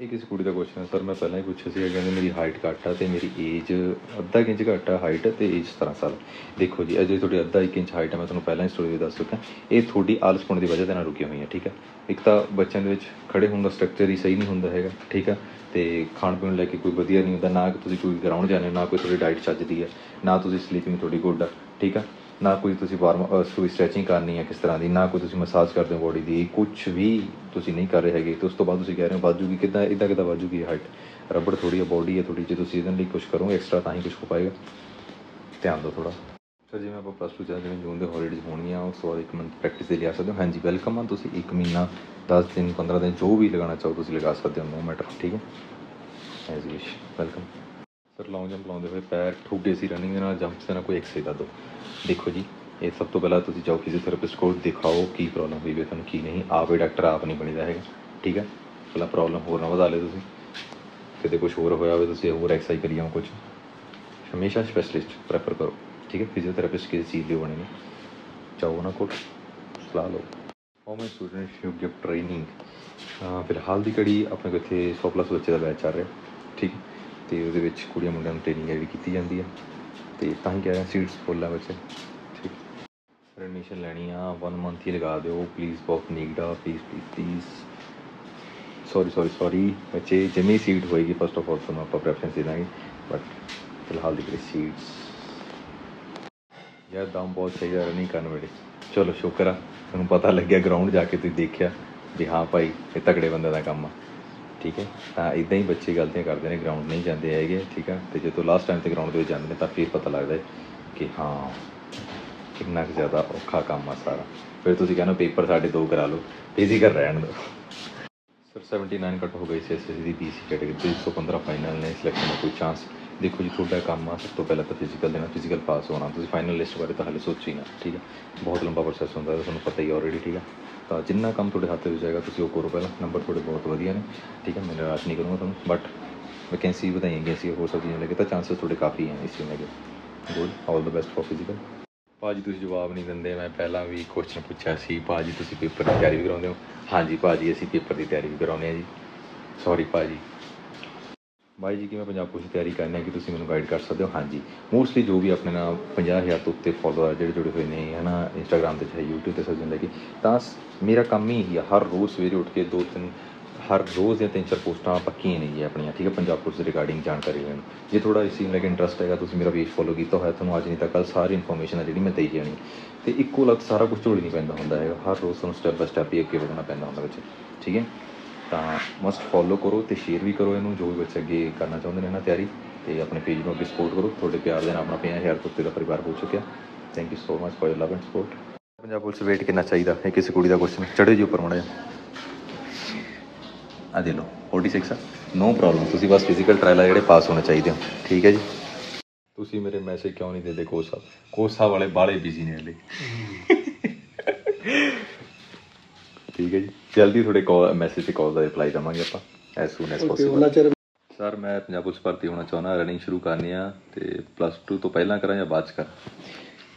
ਇਹ ਕਿਸੇ ਕੁੜੀ ਦਾ ਕੁਐਸਚਨ ਹੈ, ਸਰ ਮੈਂ ਪਹਿਲਾਂ ਹੀ ਪੁੱਛਿਆ ਸੀ ਕਹਿੰਦੇ ਮੇਰੀ ਹਾਈਟ ਘੱਟ ਆ ਤੇ ਮੇਰੀ ਏਜ ਅੱਧਾ ਇੰਚ ਘੱਟ ਆ ਹਾਈਟ ਤੇ ਏਜ 17 ਸਾਲ। ਦੇਖੋ ਜੀ, ਅਜੇ ਤੁਹਾਡੀ ਅੱਧਾ ਇੱਕ ਇੰਚ ਹਾਈਟ ਹੈ ਮੈਂ ਤੁਹਾਨੂੰ ਪਹਿਲਾਂ ਹੀ ਸਟੋਰੀ ਦੱਸ ਚੁੱਕਾ। ਇਹ ਤੁਹਾਡੀ ਆਲਸਪੁਣ ਦੀ ਵਜ੍ਹਾ ਦੇ ਨਾਲ ਰੁਕੀ ਹੋਈ ਹੈ ਠੀਕ ਹੈ ਇੱਕ ਤਾਂ ਬੱਚਿਆਂ ਦੇ ਵਿੱਚ ਖੜੇ ਹੋਣ ਦਾ ਸਟਰਕਚਰ ਹੀ ਸਹੀ ਨਹੀਂ ਹੁੰਦਾ ਹੈਗਾ, ਠੀਕ ਆ? ਤੇ ਖਾਣ ਪੀਣ ਲੈ ਕੇ ਕੋਈ ਵਧੀਆ ਨਹੀਂ ਹੁੰਦਾ, ਨਾ ਕਿ ਤੁਸੀਂ ਕੋਈ ਗਰਾਊਂਡ ਜਾਂਦੇ ਹੋ, ਨਾ ਕੋਈ ਤੁਹਾਡੀ ਡਾਈਟ ਚੱਜਦੀ ਹੈ ਨਾ ਤੁਸੀਂ ਸਲੀਪਿੰਗ ਤੁਹਾਡੀ ਗੁੱਡ ਆ, ਠੀਕ ਆ? ਨਾ ਕੋਈ ਤੁਸੀਂ ਵਾਰਮ ਕੋਈ ਸਟ੍ਰੈਚਿੰਗ ਕਰਨੀ ਹੈ ਕਿਸ ਤਰ੍ਹਾਂ ਦੀ, ਨਾ ਕੋਈ ਤੁਸੀਂ ਮਸਾਜ ਕਰਦੇ ਹੋ ਬੋਡੀ ਦੀ ਕੁਝ ਵੀ ਤੁਸੀਂ ਨਹੀਂ ਕਰ ਰਹੇ ਹੈਗੇ, ਤੇ ਉਸ ਤੋਂ ਬਾਅਦ ਤੁਸੀਂ ਕਹਿ ਰਹੇ ਹੋ ਬਾਜੂਗੀ ਕਿੱਦਾਂ ਇਦਾਂ ਕਿੱਦਾਂ ਬਾਜੂਗੀ ਹਾਈਟ ਰਬੜ ਥੋੜੀ ਆ ਬੋਡੀ ਹੈ ਥੋੜੀ ਜੇ ਤੁਸੀਂ ਇਹਦੇ ਲਈ ਕੁਝ ਕਰੋਗੇ ਐਕਸਟਰਾ ਤਾਂ ਹੀ ਕੁਝ ਹੋ ਪਾਏਗਾ। ਧਿਆਨ ਦਿਓ ਥੋੜਾ ਸਰ ਜਿਵੇਂ ਆਪਾਂ ਪਲੱਸ 2 ਚ ਜਿਵੇਂ ਜੂਨ ਦੇ ਹੌਲੀਡੇਜ਼ ਹੋਣਗੀਆਂ, ਉਸ ਤੋਂ ਬਾਅਦ ਇੱਕ ਮੰਥ ਪ੍ਰੈਕਟਿਸ ਦੇ ਲਿਆ ਸਕਦੇ ਹੋ। ਹਾਂਜੀ ਵੈਲਕਮ ਆ, ਤੁਸੀਂ ਇੱਕ ਮਹੀਨਾ 10 ਦਿਨ 15 ਦਿਨ ਜੋ ਵੀ ਲਗਾਉਣਾ ਚਾਹੋ, ਤੁਸੀਂ ਲਗਾ ਸਕਦੇ ਹੋ ਨੋ ਮੈਟਰ ਠੀਕ ਹੈ? As wish welcome sir long jump ਲਾਉਂਦੇ ਹੋਏ ਪੈਰ ਠੁੱਡੇ ਸੀ ਰਨਿੰਗ ਦੇ ਨਾਲ ਜੰਪ ਦੇ ਨਾਲ ਕੋਈ ਐਕਸਰਸਾਈਜ਼ ਦੱਸ ਦਿਓ ਦੇਖੋ ਜੀ, ਇਹ ਸਭ ਤੋਂ ਪਹਿਲਾਂ ਤੁਸੀਂ ਜਾਓ ਫਿਜ਼ੀਓਥੈਰੇਪਿਸਟ ਕੋਲ, ਦਿਖਾਓ ਕੀ ਪ੍ਰੋਬਲਮ ਹੋਈ ਹੈ ਤੁਹਾਨੂੰ, ਕੀ ਨਹੀਂ। ਆਪੇ ਡਾਕਟਰ ਆਪ ਨਹੀਂ ਬਣੀਦਾ ਹੈਗਾ, ਠੀਕ ਹੈ? ਪਹਿਲਾਂ ਪ੍ਰੋਬਲਮ ਹੋਰ ਨਾ ਵਧਾ ਲਿਓ ਤੁਸੀਂ। ਕਿਤੇ ਕੁਝ ਹੋਰ ਹੋਇਆ ਹੋਵੇ, ਤੁਸੀਂ ਹੋਰ ਐਕਸਰਸਾਈਜ਼ ਕਰੀ ਜਾਓ ਕੁਝ ਹਮੇਸ਼ਾ ਸਪੈਸ਼ਲਿਸਟ ਪ੍ਰੈਫਰ ਕਰੋ, ਠੀਕ ਹੈ? ਫਿਜ਼ੀਓਥੈਰੇਪਿਸਟ ਕਿਸੇ ਚੀਜ਼ ਲਈ ਬਣੇ ਨੇ ਜਾਓ ਉਹਨਾਂ ਕੋਲ, ਸਲਾਹ ਲਓ। Home student should give training ਫਿਲਹਾਲ ਦੀ ਘੜੀ ਆਪਣੇ ਕੋਲ ਇੱਥੇ 100 ਪਲੱਸ ਬੱਚੇ ਦਾ ਬੈਚ ਚੱਲ ਰਿਹਾ, ਠੀਕ ਤੇ ਉਹਦੇ ਵਿੱਚ ਕੁੜੀਆਂ ਮੁੰਡਿਆਂ ਨੂੰ ਟ੍ਰੇਨਿੰਗ ਵੀ ਕੀਤੀ ਜਾਂਦੀ ਆ। ਤੇ ਤਾਂ ਹੀ ਕਹਿ ਰਿਹਾ ਸੀਟਸ ਫੁੱਲ ਆ ਬੱਚੇ ਠੀਕ। ਐਡਮਿਸ਼ਨ ਲੈਣੀ ਆ 1 ਮੰਥ ਹੀ ਲਗਾ ਦਿਓ। ਪਲੀਜ਼ ਬਹੁਤ ਨੀਡ ਆ please please please sorry sorry sorry ਬੱਚੇ, ਜਿੰਨੀ ਸੀਟ ਹੋਏਗੀ ਫਸਟ ਆਫ ਆਲ ਤੁਹਾਨੂੰ ਆਪਾਂ ਪ੍ਰੈਫਰੈਂਸ ਦੇ ਦਾਂਗੇ। ਬਟ ਫਿਲਹਾਲ ਦੀ ਘੜੀ ਸੀਟਸ ਯਾਰ, ਦਮ ਬਹੁਤ ਸਹੀ ਆ ਰਨਿੰਗ ਕਰਨ ਵੇਲੇ। ਚਲੋ, ਸ਼ੁਕਰ ਆ। ਤੁਹਾਨੂੰ ਪਤਾ ਲੱਗਿਆ ਗਰਾਊਂਡ ਜਾ ਕੇ ਤੁਸੀਂ ਦੇਖਿਆ ਵੀ ਹਾਂ ਭਾਈ, ਇਹ ਤਗੜੇ ਬੰਦੇ ਦਾ ਕੰਮ ਆ। ਠੀਕ ਹੈ? ਤਾਂ ਇਦਾਂ ਹੀ ਬੱਚੇ ਗਲਤੀਆਂ ਕਰਦੇ ਨੇ ਗਰਾਊਂਡ ਨਹੀਂ ਜਾਂਦੇ ਹੈਗੇ, ਠੀਕ ਆ? ਤੇ ਜਦੋਂ ਲਾਸਟ ਟਾਈਮ ਤੇ ਗਰਾਊਂਡ ਦੇ ਵਿੱਚ ਜਾਂਦੇ ਨੇ ਤਾਂ ਫਿਰ ਪਤਾ ਲੱਗਦਾ ਹੈ ਕਿ ਹਾਂ, ਕਿੰਨਾ ਕੁ ਜ਼ਿਆਦਾ ਔਖਾ ਕੰਮ ਆ ਸਾਰਾ। ਫਿਰ ਤੁਸੀਂ ਕਹਿੰਦੇ ਪੇਪਰ ਸਾਡੇ ਦੋ ਕਰਾ ਲਓ ਫਿਜ਼ੀਕਲ ਰਹਿਣ ਦਿਓ। ਸਰ 79 ਕੱਟ ਹੋ ਗਈ ਸੀ ਐਸਐਸਸੀ ਦੀ ਬੀਸੀ ਕੈਟਾਗਰੀ 315 ਫਾਈਨਲ ਨੇ ਸਿਲੈਕਸ਼ਨ ਦਾ ਕੋਈ ਚਾਂਸ ਦੇਖੋ ਜੀ, ਤੁਹਾਡਾ ਕੰਮ ਆ, ਸਭ ਤੋਂ ਪਹਿਲਾਂ ਤਾਂ ਫਿਜ਼ੀਕਲ ਦੇਣਾ ਫਿਜ਼ੀਕਲ ਪਾਸ ਹੋਣਾ। ਤੁਸੀਂ ਫਾਈਨਲ ਲਿਸਟ ਬਾਰੇ ਤਾਂ ਹਾਲੇ ਸੋਚੀ ਨਾ, ਠੀਕ ਹੈ ਬਹੁਤ ਲੰਬਾ ਪ੍ਰੋਸੈਸ ਹੁੰਦਾ ਹੈ ਤੁਹਾਨੂੰ ਪਤਾ ਹੀ ਆਲਰੇਡੀ ਠੀਕ ਹੈ ਤਾਂ ਜਿੰਨਾ ਕੰਮ ਤੁਹਾਡੇ ਹੱਥ ਵਿੱਚ ਜਾਏਗਾ, ਤੁਸੀਂ ਉਹ ਕਰੋ ਪਹਿਲਾਂ। ਨੰਬਰ ਤੁਹਾਡੇ ਬਹੁਤ ਵਧੀਆ ਨੇ, ਠੀਕ ਹੈ ਮੈਂ ਨਿਰਾਸ਼ ਨਹੀਂ ਕਰੂੰਗਾ ਤੁਹਾਨੂੰ ਬਟ ਵੈਕੈਂਸੀ ਵਧਾਈਆਂ ਗਈਆਂ ਸੀ ਹੋਰ ਸਭ ਚੀਜ਼ਾਂ ਲੈ ਕੇ, ਤਾਂ ਚਾਂਸਸ ਤੁਹਾਡੇ ਕਾਫੀ ਹੈ ਇਸ ਚੀਜ਼ ਲੈ ਕੇ good all the best for physical ਭਾਜੀ ਤੁਸੀਂ ਜਵਾਬ ਨਹੀਂ ਦਿੰਦੇ, ਮੈਂ ਪਹਿਲਾਂ ਵੀ ਕੁਐਸਚਨ ਪੁੱਛਿਆ ਸੀ। ਭਾਜੀ ਤੁਸੀਂ ਪੇਪਰ ਦੀ ਤਿਆਰੀ ਵੀ ਕਰਾਉਂਦੇ ਹੋ? ਹਾਂਜੀ ਭਾਜੀ ਅਸੀਂ ਪੇਪਰ ਦੀ ਤਿਆਰੀ ਵੀ ਕਰਾਉਂਦੇ ਹਾਂ ਜੀ। ਸੌਰੀ ਭਾਜੀ ਬਾਈ ਜੀ ਕਿ ਮੈਂ ਪੰਜਾਬ ਪੁਲਿਸ ਦੀ ਤਿਆਰੀ ਕਰਨੀ ਹੈ ਕਿ ਤੁਸੀਂ ਮੈਨੂੰ ਗਾਈਡ ਕਰ ਸਕਦੇ ਹੋ? ਹਾਂਜੀ। ਮੋਸਟਲੀ ਜੋ ਵੀ ਆਪਣੇ ਨਾਲ 50000 ਤੋਂ ਉੱਤੇ ਫੋਲੋਅਰ ਜਿਹੜੇ ਜੁੜੇ ਹੋਏ ਨੇ ਹੈ ਨਾ ਇੰਸਟਾਗ੍ਰam ਤੇ ਚਾਹੇ YouTube ਤੇ ਸਭ ਜਿੰਦਾ ਕਿ ਤਾਂ ਮੇਰਾ ਕੰਮ ਹੀ ਇਹੀ ਆ, ਹਰ ਰੋਜ਼ ਸਵੇਰੇ ਉੱਠ ਕੇ ਦੋ ਤਿੰਨ, ਹਰ ਰੋਜ਼ ਦੀਆਂ ਤਿੰਨ ਚਾਰ ਪੋਸਟਾਂ ਪੱਕੀਆਂ ਨੇ ਜੀ ਆਪਣੀਆਂ, ਠੀਕ ਹੈ, ਪੰਜਾਬ ਪੁਲਿਸ ਦੇ ਰਿਗਾਰਡਿੰਗ ਜਾਣਕਾਰੀ ਲੈਣ। ਜੇ ਥੋੜਾ ਇਸ ਚੀਜ਼ ਲੈ ਕੇ ਇੰਟਰਸਟ ਹੈਗਾ, ਤੁਸੀਂ ਮੇਰਾ ਪੇਜ ਫੋਲੋ ਕੀਤਾ ਹੋਇਆ, ਤੁਹਾਨੂੰ ਅੱਜ ਨਹੀਂ ਤਾਂ ਕੱਲ ਸਾਰੀ ਇਨਫੋਰਮੇਸ਼ਨ ਆ ਜਿਹੜੀ ਮੈਂ ਦੇਈ ਜਾਣੀ। ਤੇ ਇੱਕੋ ਲੱਖ ਸਾਰਾ ਕੁਝ ਝੋਲੀ ਨਹੀਂ ਪੈਂਦਾ ਹੁੰਦਾ ਹੈਗਾ, ਹਰ ਰੋਜ਼ ਤੁਹਾਨੂੰ ਸਟੈਪ ਬਾਈ ਸਟੈਪ ਹੀ ਅੱਗੇ ਵਧਣਾ ਪੈਂਦਾ ਹੁੰਦਾ ਵਿੱਚ, ਠੀਕ ਹੈ? ਤਾਂ ਮਸਟ ਫੋਲੋ ਕਰੋ ਤੇ ਸ਼ੇਅਰ ਵੀ ਕਰੋ ਇਹਨੂੰ ਜੋ ਵੀ ਬੱਚੇ ਅੱਗੇ ਕਰਨਾ ਚਾਹੁੰਦੇ ਨੇ ਨਾ ਤਿਆਰੀ ਤੇ ਆਪਣੇ ਪੇਜ ਨੂੰ ਅੱਗੇ ਸਪੋਰਟ ਕਰੋ। ਤੁਹਾਡੇ ਪਿਆਰ ਦੇ ਨਾਲ ਆਪਣਾ 50000 ਤੋਂ ਉੱਤੇ ਦਾ ਪਰਿਵਾਰ ਹੋ ਚੁੱਕਿਆ। Thank you so much for your love and support Punjab police weight ਕਿੰਨਾ ਚਾਹੀਦਾ? ਇਹ ਕਿਸੇ ਕੁੜੀ ਦਾ ਕੁਐਸਚਨ ਚੜ੍ਹੋ ਜੀ ਉੱਪਰ ਮੜਾ ਆ ਦੇ ਲਓ 46 ਆ। ਨੋ ਪ੍ਰੋਬਲਮ ਤੁਸੀਂ ਬਸ ਫਿਜ਼ੀਕਲ ਟ੍ਰਾਇਲ ਆ ਜਿਹੜੇ ਪਾਸ ਹੋਣੇ ਚਾਹੀਦੇ ਹੋ। ਠੀਕ ਹੈ ਜੀ? ਤੁਸੀਂ ਮੇਰੇ ਮੈਸੇਜ ਕਿਉਂ ਨਹੀਂ ਦਿੰਦੇ ਕੋਚ ਸਾਹਿਬ? ਕੋਚ ਸਾਹਿਬ ਵਾਲੇ ਬਾਲੇ ਬਿਜ਼ੀ ਨੇ ਹਲੇ। ਠੀਕ ਹੈ ਜੀ? ਜਲਦੀ ਤੁਹਾਡੇ ਕਾਲ ਮੈਸੇਜ ਤੇ ਕਾਲ ਦਾ ਰਿਪਲਾਈ ਦਵਾਂਗੇ ਆਪਾਂ as soon as possible sir ਮੈਂ ਪੰਜਾਬ ਪੁਲਿਸ ਭਰਤੀ ਹੋਣਾ ਚਾਹੁੰਦਾ ਰਨਿੰਗ ਸ਼ੁਰੂ ਕਰਨੀ ਆ ਤੇ ਪਲੱਸ 2 ਤੋਂ ਪਹਿਲਾਂ ਕਰਾਂ ਜਾਂ ਬਾਅਦ ਚ ਕਰਾਂ?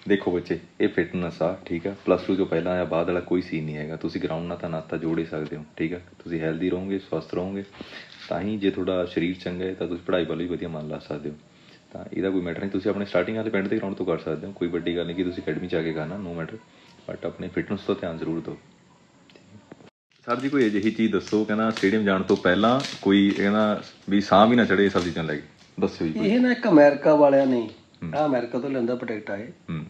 ਦੇਖੋ ਬੱਚੇ ਇਹ ਫਿਟਨੈਸ ਆ ਠੀਕ ਆ? ਪਲੱਸ 2 ਤੋਂ ਪਹਿਲਾਂ ਜਾਂ ਬਾਅਦ ਵਾਲਾ ਕੋਈ ਸੀਨ ਨਹੀਂ ਹੈਗਾ। ਤੁਸੀਂ ਗਰਾਊਂਡ ਨਾਲ ਤਾਂ ਨਾਤਾ ਜੋੜ ਹੀ ਸਕਦੇ ਹੋ ਠੀਕ ਆ? ਤੁਸੀਂ ਹੈਲਦੀ ਰਹੋਗੇ ਸਵਸਥ ਰਹੋਗੇ ਤਾਂ ਹੀ ਜੇ ਤੁਹਾਡਾ ਸਰੀਰ ਚੰਗਾ ਹੈ ਤਾਂ ਤੁਸੀਂ ਪੜ੍ਹਾਈ ਵੱਲ ਵੀ ਵਧੀਆ ਮਨ ਲਾ ਸਕਦੇ ਹੋ। ਤਾਂ ਇਹਦਾ ਕੋਈ ਮੈਟਰ ਨਹੀਂ ਤੁਸੀਂ ਆਪਣੇ ਸਟਾਰਟਿੰਗ ਵਾਲੇ ਪਿੰਡ ਦੇ ਗਰਾਊਂਡ ਤੋਂ ਕਰ ਸਕਦੇ ਹੋ ਕੋਈ ਵੱਡੀ ਗੱਲ ਨਹੀਂ ਕਿ ਤੁਸੀਂ ਅਕੈਡਮੀ ਚ ਆ ਕੇ ਕਰਨਾ ਨੋ ਮੈਟਰ ਬਟ ਆਪਣੇ ਫਿਟਨੈਸ ਤੋਂ ਧਿਆਨ ਜ਼ਰੂਰ ਦਿਓ। ਸਰ ਜੀ ਕੋਈ ਅਜਿਹੀ ਚੀਜ਼ ਦੱਸੋ ਕਹਿੰਦਾ ਸਟੇਡੀਅਮ ਜਾਣ ਤੋਂ ਪਹਿਲਾਂ ਕੋਈ ਕਹਿੰਦਾ ਵੀ ਸਾਹ ਵੀ ਨਾ ਚੜੇ ਸਭ ਚੀਜ਼ਾਂ ਲੈ ਕੇ। ਦੱਸਿਓ ਜੀ ਇਹ ਨਾ ਇੱਕ ਅਮਰੀਕਾ ਵਾਲਿਆਂ ਨੇ ਆ ਅਮਰੀਕਾ ਤੋਂ ਲੈਂਦਾ ਪ੍ਰੋਡਕਟ ਆ ਇਹ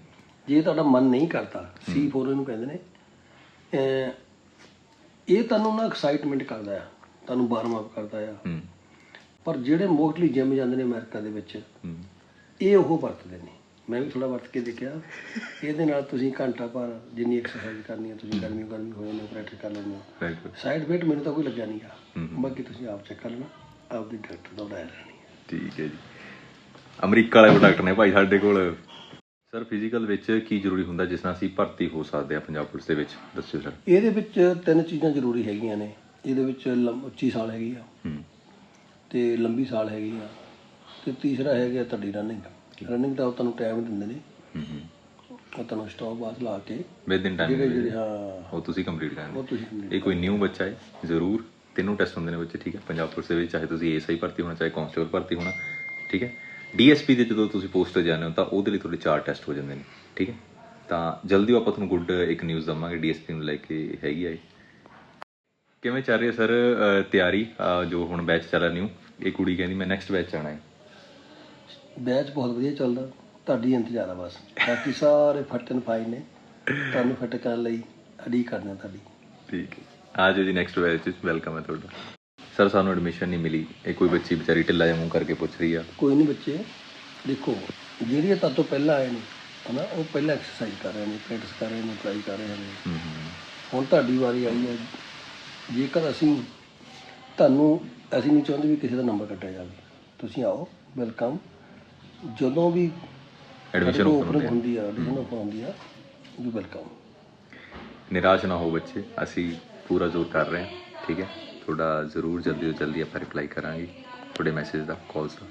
ਜੇ ਤੁਹਾਡਾ ਮਨ ਨਹੀਂ ਕਰਦਾ C4 ਇਹਨੂੰ ਕਹਿੰਦੇ ਨੇ ਇਹ ਤੁਹਾਨੂੰ ਨਾ ਐਕਸਾਈਟਮੈਂਟ ਕਰਦਾ ਆ ਤੁਹਾਨੂੰ ਵਾਰਮ ਅਪ ਕਰਦਾ ਆ। ਪਰ ਜਿਹੜੇ ਮੋਸਟਲੀ ਜਿਮ ਜਾਂਦੇ ਨੇ ਅਮਰੀਕਾ ਦੇ ਵਿੱਚ ਇਹ ਉਹ ਵਰਤਦੇ ਨੇ। ਮੈਂ ਵੀ ਥੋੜਾ ਵਰਤ ਕੇ ਦੇਖਿਆ। ਇਹਦੇ ਨਾਲ ਤੁਸੀਂ ਘੰਟਾ ਭਰ ਜਿੰਨੀ ਐਕਸਰਸਾਈਜ਼ ਕਰਨੀ ਹੈ ਤੁਸੀਂ ਗਰਮੀ ਗਰਮੀ ਹੋ ਜਾਂਦੇ ਪ੍ਰੈਕਟਿਸ ਕਰ ਰਾਈਟ ਸਾਈਡ ਇਫੈਕਟ ਮੈਨੂੰ ਤਾਂ ਕੋਈ ਲੱਗਿਆ ਨਹੀਂਗਾ ਹੂੰ ਹੂੰ। ਬਾਕੀ ਤੁਸੀਂ ਆਪ ਚੈੱਕ ਕਰ ਲੈਣਾ ਆਪਦੀ ਡਾਕਟਰ ਦਾ ਰਾਏ ਲੈਣੀ ਠੀਕ ਹੈ ਜੀ। ਅਮਰੀਕਾ ਵਾਲੇ ਪ੍ਰੋਡਕਟ ਨੇ ਭਾਈ ਸਾਡੇ ਕੋਲ। ਸਰ ਫਿਜ਼ੀਕਲ ਵਿੱਚ ਕੀ ਜ਼ਰੂਰੀ ਹੁੰਦਾ ਜਿਸ ਨਾਲ ਅਸੀਂ ਭਰਤੀ ਹੋ ਸਕਦੇ ਆ ਪੰਜਾਬ ਪੁਲਿਸ ਦੇ ਵਿੱਚ? ਦੱਸਿਓ ਸਰ ਇਹਦੇ ਵਿੱਚ ਤਿੰਨ ਚੀਜ਼ਾਂ ਜ਼ਰੂਰੀ ਹੈਗੀਆਂ ਨੇ। ਇਹਦੇ ਵਿੱਚ ਉੱਚੀ ਸਾਲ ਹੈਗੀ ਆ। ਤੇ ਲੰਬੀ ਸਾਲ ਹੈਗੀ ਆ। ਤੇ ਤੀਸਰਾ ਹੈਗਾ ਤੁਹਾਡੀ ਰਨਿੰਗ ਰਨਿੰਗ ਦਾ ਤੁਹਾਨੂੰ ਟਾਈਮ ਦਿੰਦੇ ਨੇ। ਹੂੰ ਹੂੰ। ਉਹ ਤੁਹਾਨੂੰ ਸਟਾਪ ਬਾਸ ਲਾ ਕੇ ਵਿਦ ਇਨ ਜਿਹੜੇ ਜਿਹੜੇ ਟਾਈਮ ਹਾਂ। ਉਹ ਤੁਸੀਂ ਕੰਪਲੀਟ ਕਰਨਾ ਉਹ ਤੁਸੀਂ complete ਇਹ ਕੋਈ ਨਿਊ ਬੱਚਾ ਹੈ ਜ਼ਰੂਰ ਤਿੰਨੋਂ ਟੈਸਟ ਹੁੰਦੇ ਨੇ ਬੱਚੇ ਠੀਕ ਹੈ। ਪੰਜਾਬ ਪੁਲਿਸ ਦੇ ਵਿੱਚ ਚਾਹੇ ਤੁਸੀਂ ਏਐਸਆਈ ਭਰਤੀ ਹੋਣਾ ਚਾਹੇ ਕਾਂਸਟੇਬਲ ਭਰਤੀ ਹੋਣਾ ਠੀਕ ਹੈ। ਡੀਐਸਪੀ ਦੇ ਜਦੋਂ ਤੁਸੀਂ ਪੋਸਟ ਤੇ ਜਾਂਦੇ ਹੋ ਤਾਂ ਉਹਦੇ ਲਈ ਤੁਹਾਡੇ ਚਾਰ ਟੈਸਟ ਹੋ ਜਾਂਦੇ ਨੇ ਠੀਕ ਹੈ। ਤਾਂ ਜਲਦੀ ਆਪਾਂ ਤੁਹਾਨੂੰ ਗੁੱਡ ਇੱਕ ਨਿਊਜ਼ ਦਵਾਂਗੇ ਡੀਐਸਪੀ ਨੂੰ ਲੈ ਕੇ ਹੈਗੀ ਆ ਇਹ। ਕਿਵੇਂ ਚੱਲ ਰਹੀ ਹੈ ਸਰ ਤਿਆਰੀ? ਅਹ, ਜੋ ਹੁਣ ਬੈਚ ਚੱਲ ਰਿਹਾ ਨਿਊ ਇਹ ਕੁੜੀ ਕਹਿੰਦੀ ਮੈਂ ਨੈਕਸਟ ਬੈਚ ਆਣਾ ਹੈ। ਬੈਚ ਬਹੁਤ ਵਧੀਆ ਚੱਲਦਾ ਤੁਹਾਡੀ ਇੰਤਜ਼ਾਰ ਆ ਬਸ। ਬਾਕੀ ਸਾਰੇ ਫਟ ਐਂਡ ਫਾਈਨ ਨੇ ਤੁਹਾਨੂੰ ਫਿੱਟ ਕਰਨ ਲਈ ਅੜੀ ਕਰਨਾ ਤੁਹਾਡੀ। ਠੀਕ ਹੈ ਆ ਜਾਓ ਜੀ ਨੈਕਸਟ ਬੈਚ ਵਿੱਚ ਵੈਲਕਮ ਹੈ ਤੁਹਾਡਾ। ਸਰ ਸਾਨੂੰ ਐਡਮਿਸ਼ਨ ਨਹੀਂ ਮਿਲੀ। ਇਹ ਕੋਈ ਬੱਚੀ ਵਿਚਾਰੀ ਢਿੱਲਾ ਜਿਹਾ ਮੂੰਹ ਕਰਕੇ ਪੁੱਛ ਰਹੀ ਆ। ਕੋਈ ਨਹੀਂ ਬੱਚੇ ਦੇਖੋ ਜਿਹੜੇ ਤਾਂ ਤੋਂ ਪਹਿਲਾਂ ਆਏ ਨੇ ਹਨਾ ਉਹ ਪਹਿਲਾਂ ਐਕਸਰਸਾਈਜ਼ ਕਰ ਰਹੇ ਨੇ ਪ੍ਰੈਕਟਿਸ ਕਰ ਰਹੇ ਨੇ ਟਰਾਈ ਕਰ ਰਹੇ ਨੇ। ਹੂੰ ਹੂੰ। ਹੁਣ ਤੁਹਾਡੀ ਵਾਰੀ ਆਈ ਹੈ। ਜੇਕਰ ਅਸੀਂ ਤੁਹਾਨੂੰ ਅਸੀਂ ਨਹੀਂ ਚਾਹੁੰਦੇ ਵੀ ਕਿਸੇ ਦਾ ਨੰਬਰ ਕੱਟਿਆ ਜਾਵੇ। ਤੁਸੀਂ ਆਓ ਵੈਲਕਮ ਜਦੋਂ ਵੀ ਐਡਮਿਸ਼ਨ ਓਪਨ ਹੁੰਦੀ ਆ। ਐਡਮਿਸ਼ਨ ਓਪਨ ਹੁੰਦੀ ਆ ਯੂ ਵੈਲਕਮ ਨਿਰਾਸ਼ ਨਾ ਹੋ ਬੱਚੇ ਅਸੀਂ ਪੂਰਾ ਜ਼ੋਰ ਕਰ ਰਹੇ ਹਾਂ ਠੀਕ ਹੈ? ਤੁਹਾਡਾ ਜ਼ਰੂਰ ਜਲਦੀ ਤੋਂ ਜਲਦੀ ਆਪਾਂ ਰਿਪਲਾਈ ਕਰਾਂਗੇ ਤੁਹਾਡੇ ਮੈਸੇਜ ਦਾ ਕਾਲਸ ਦਾ।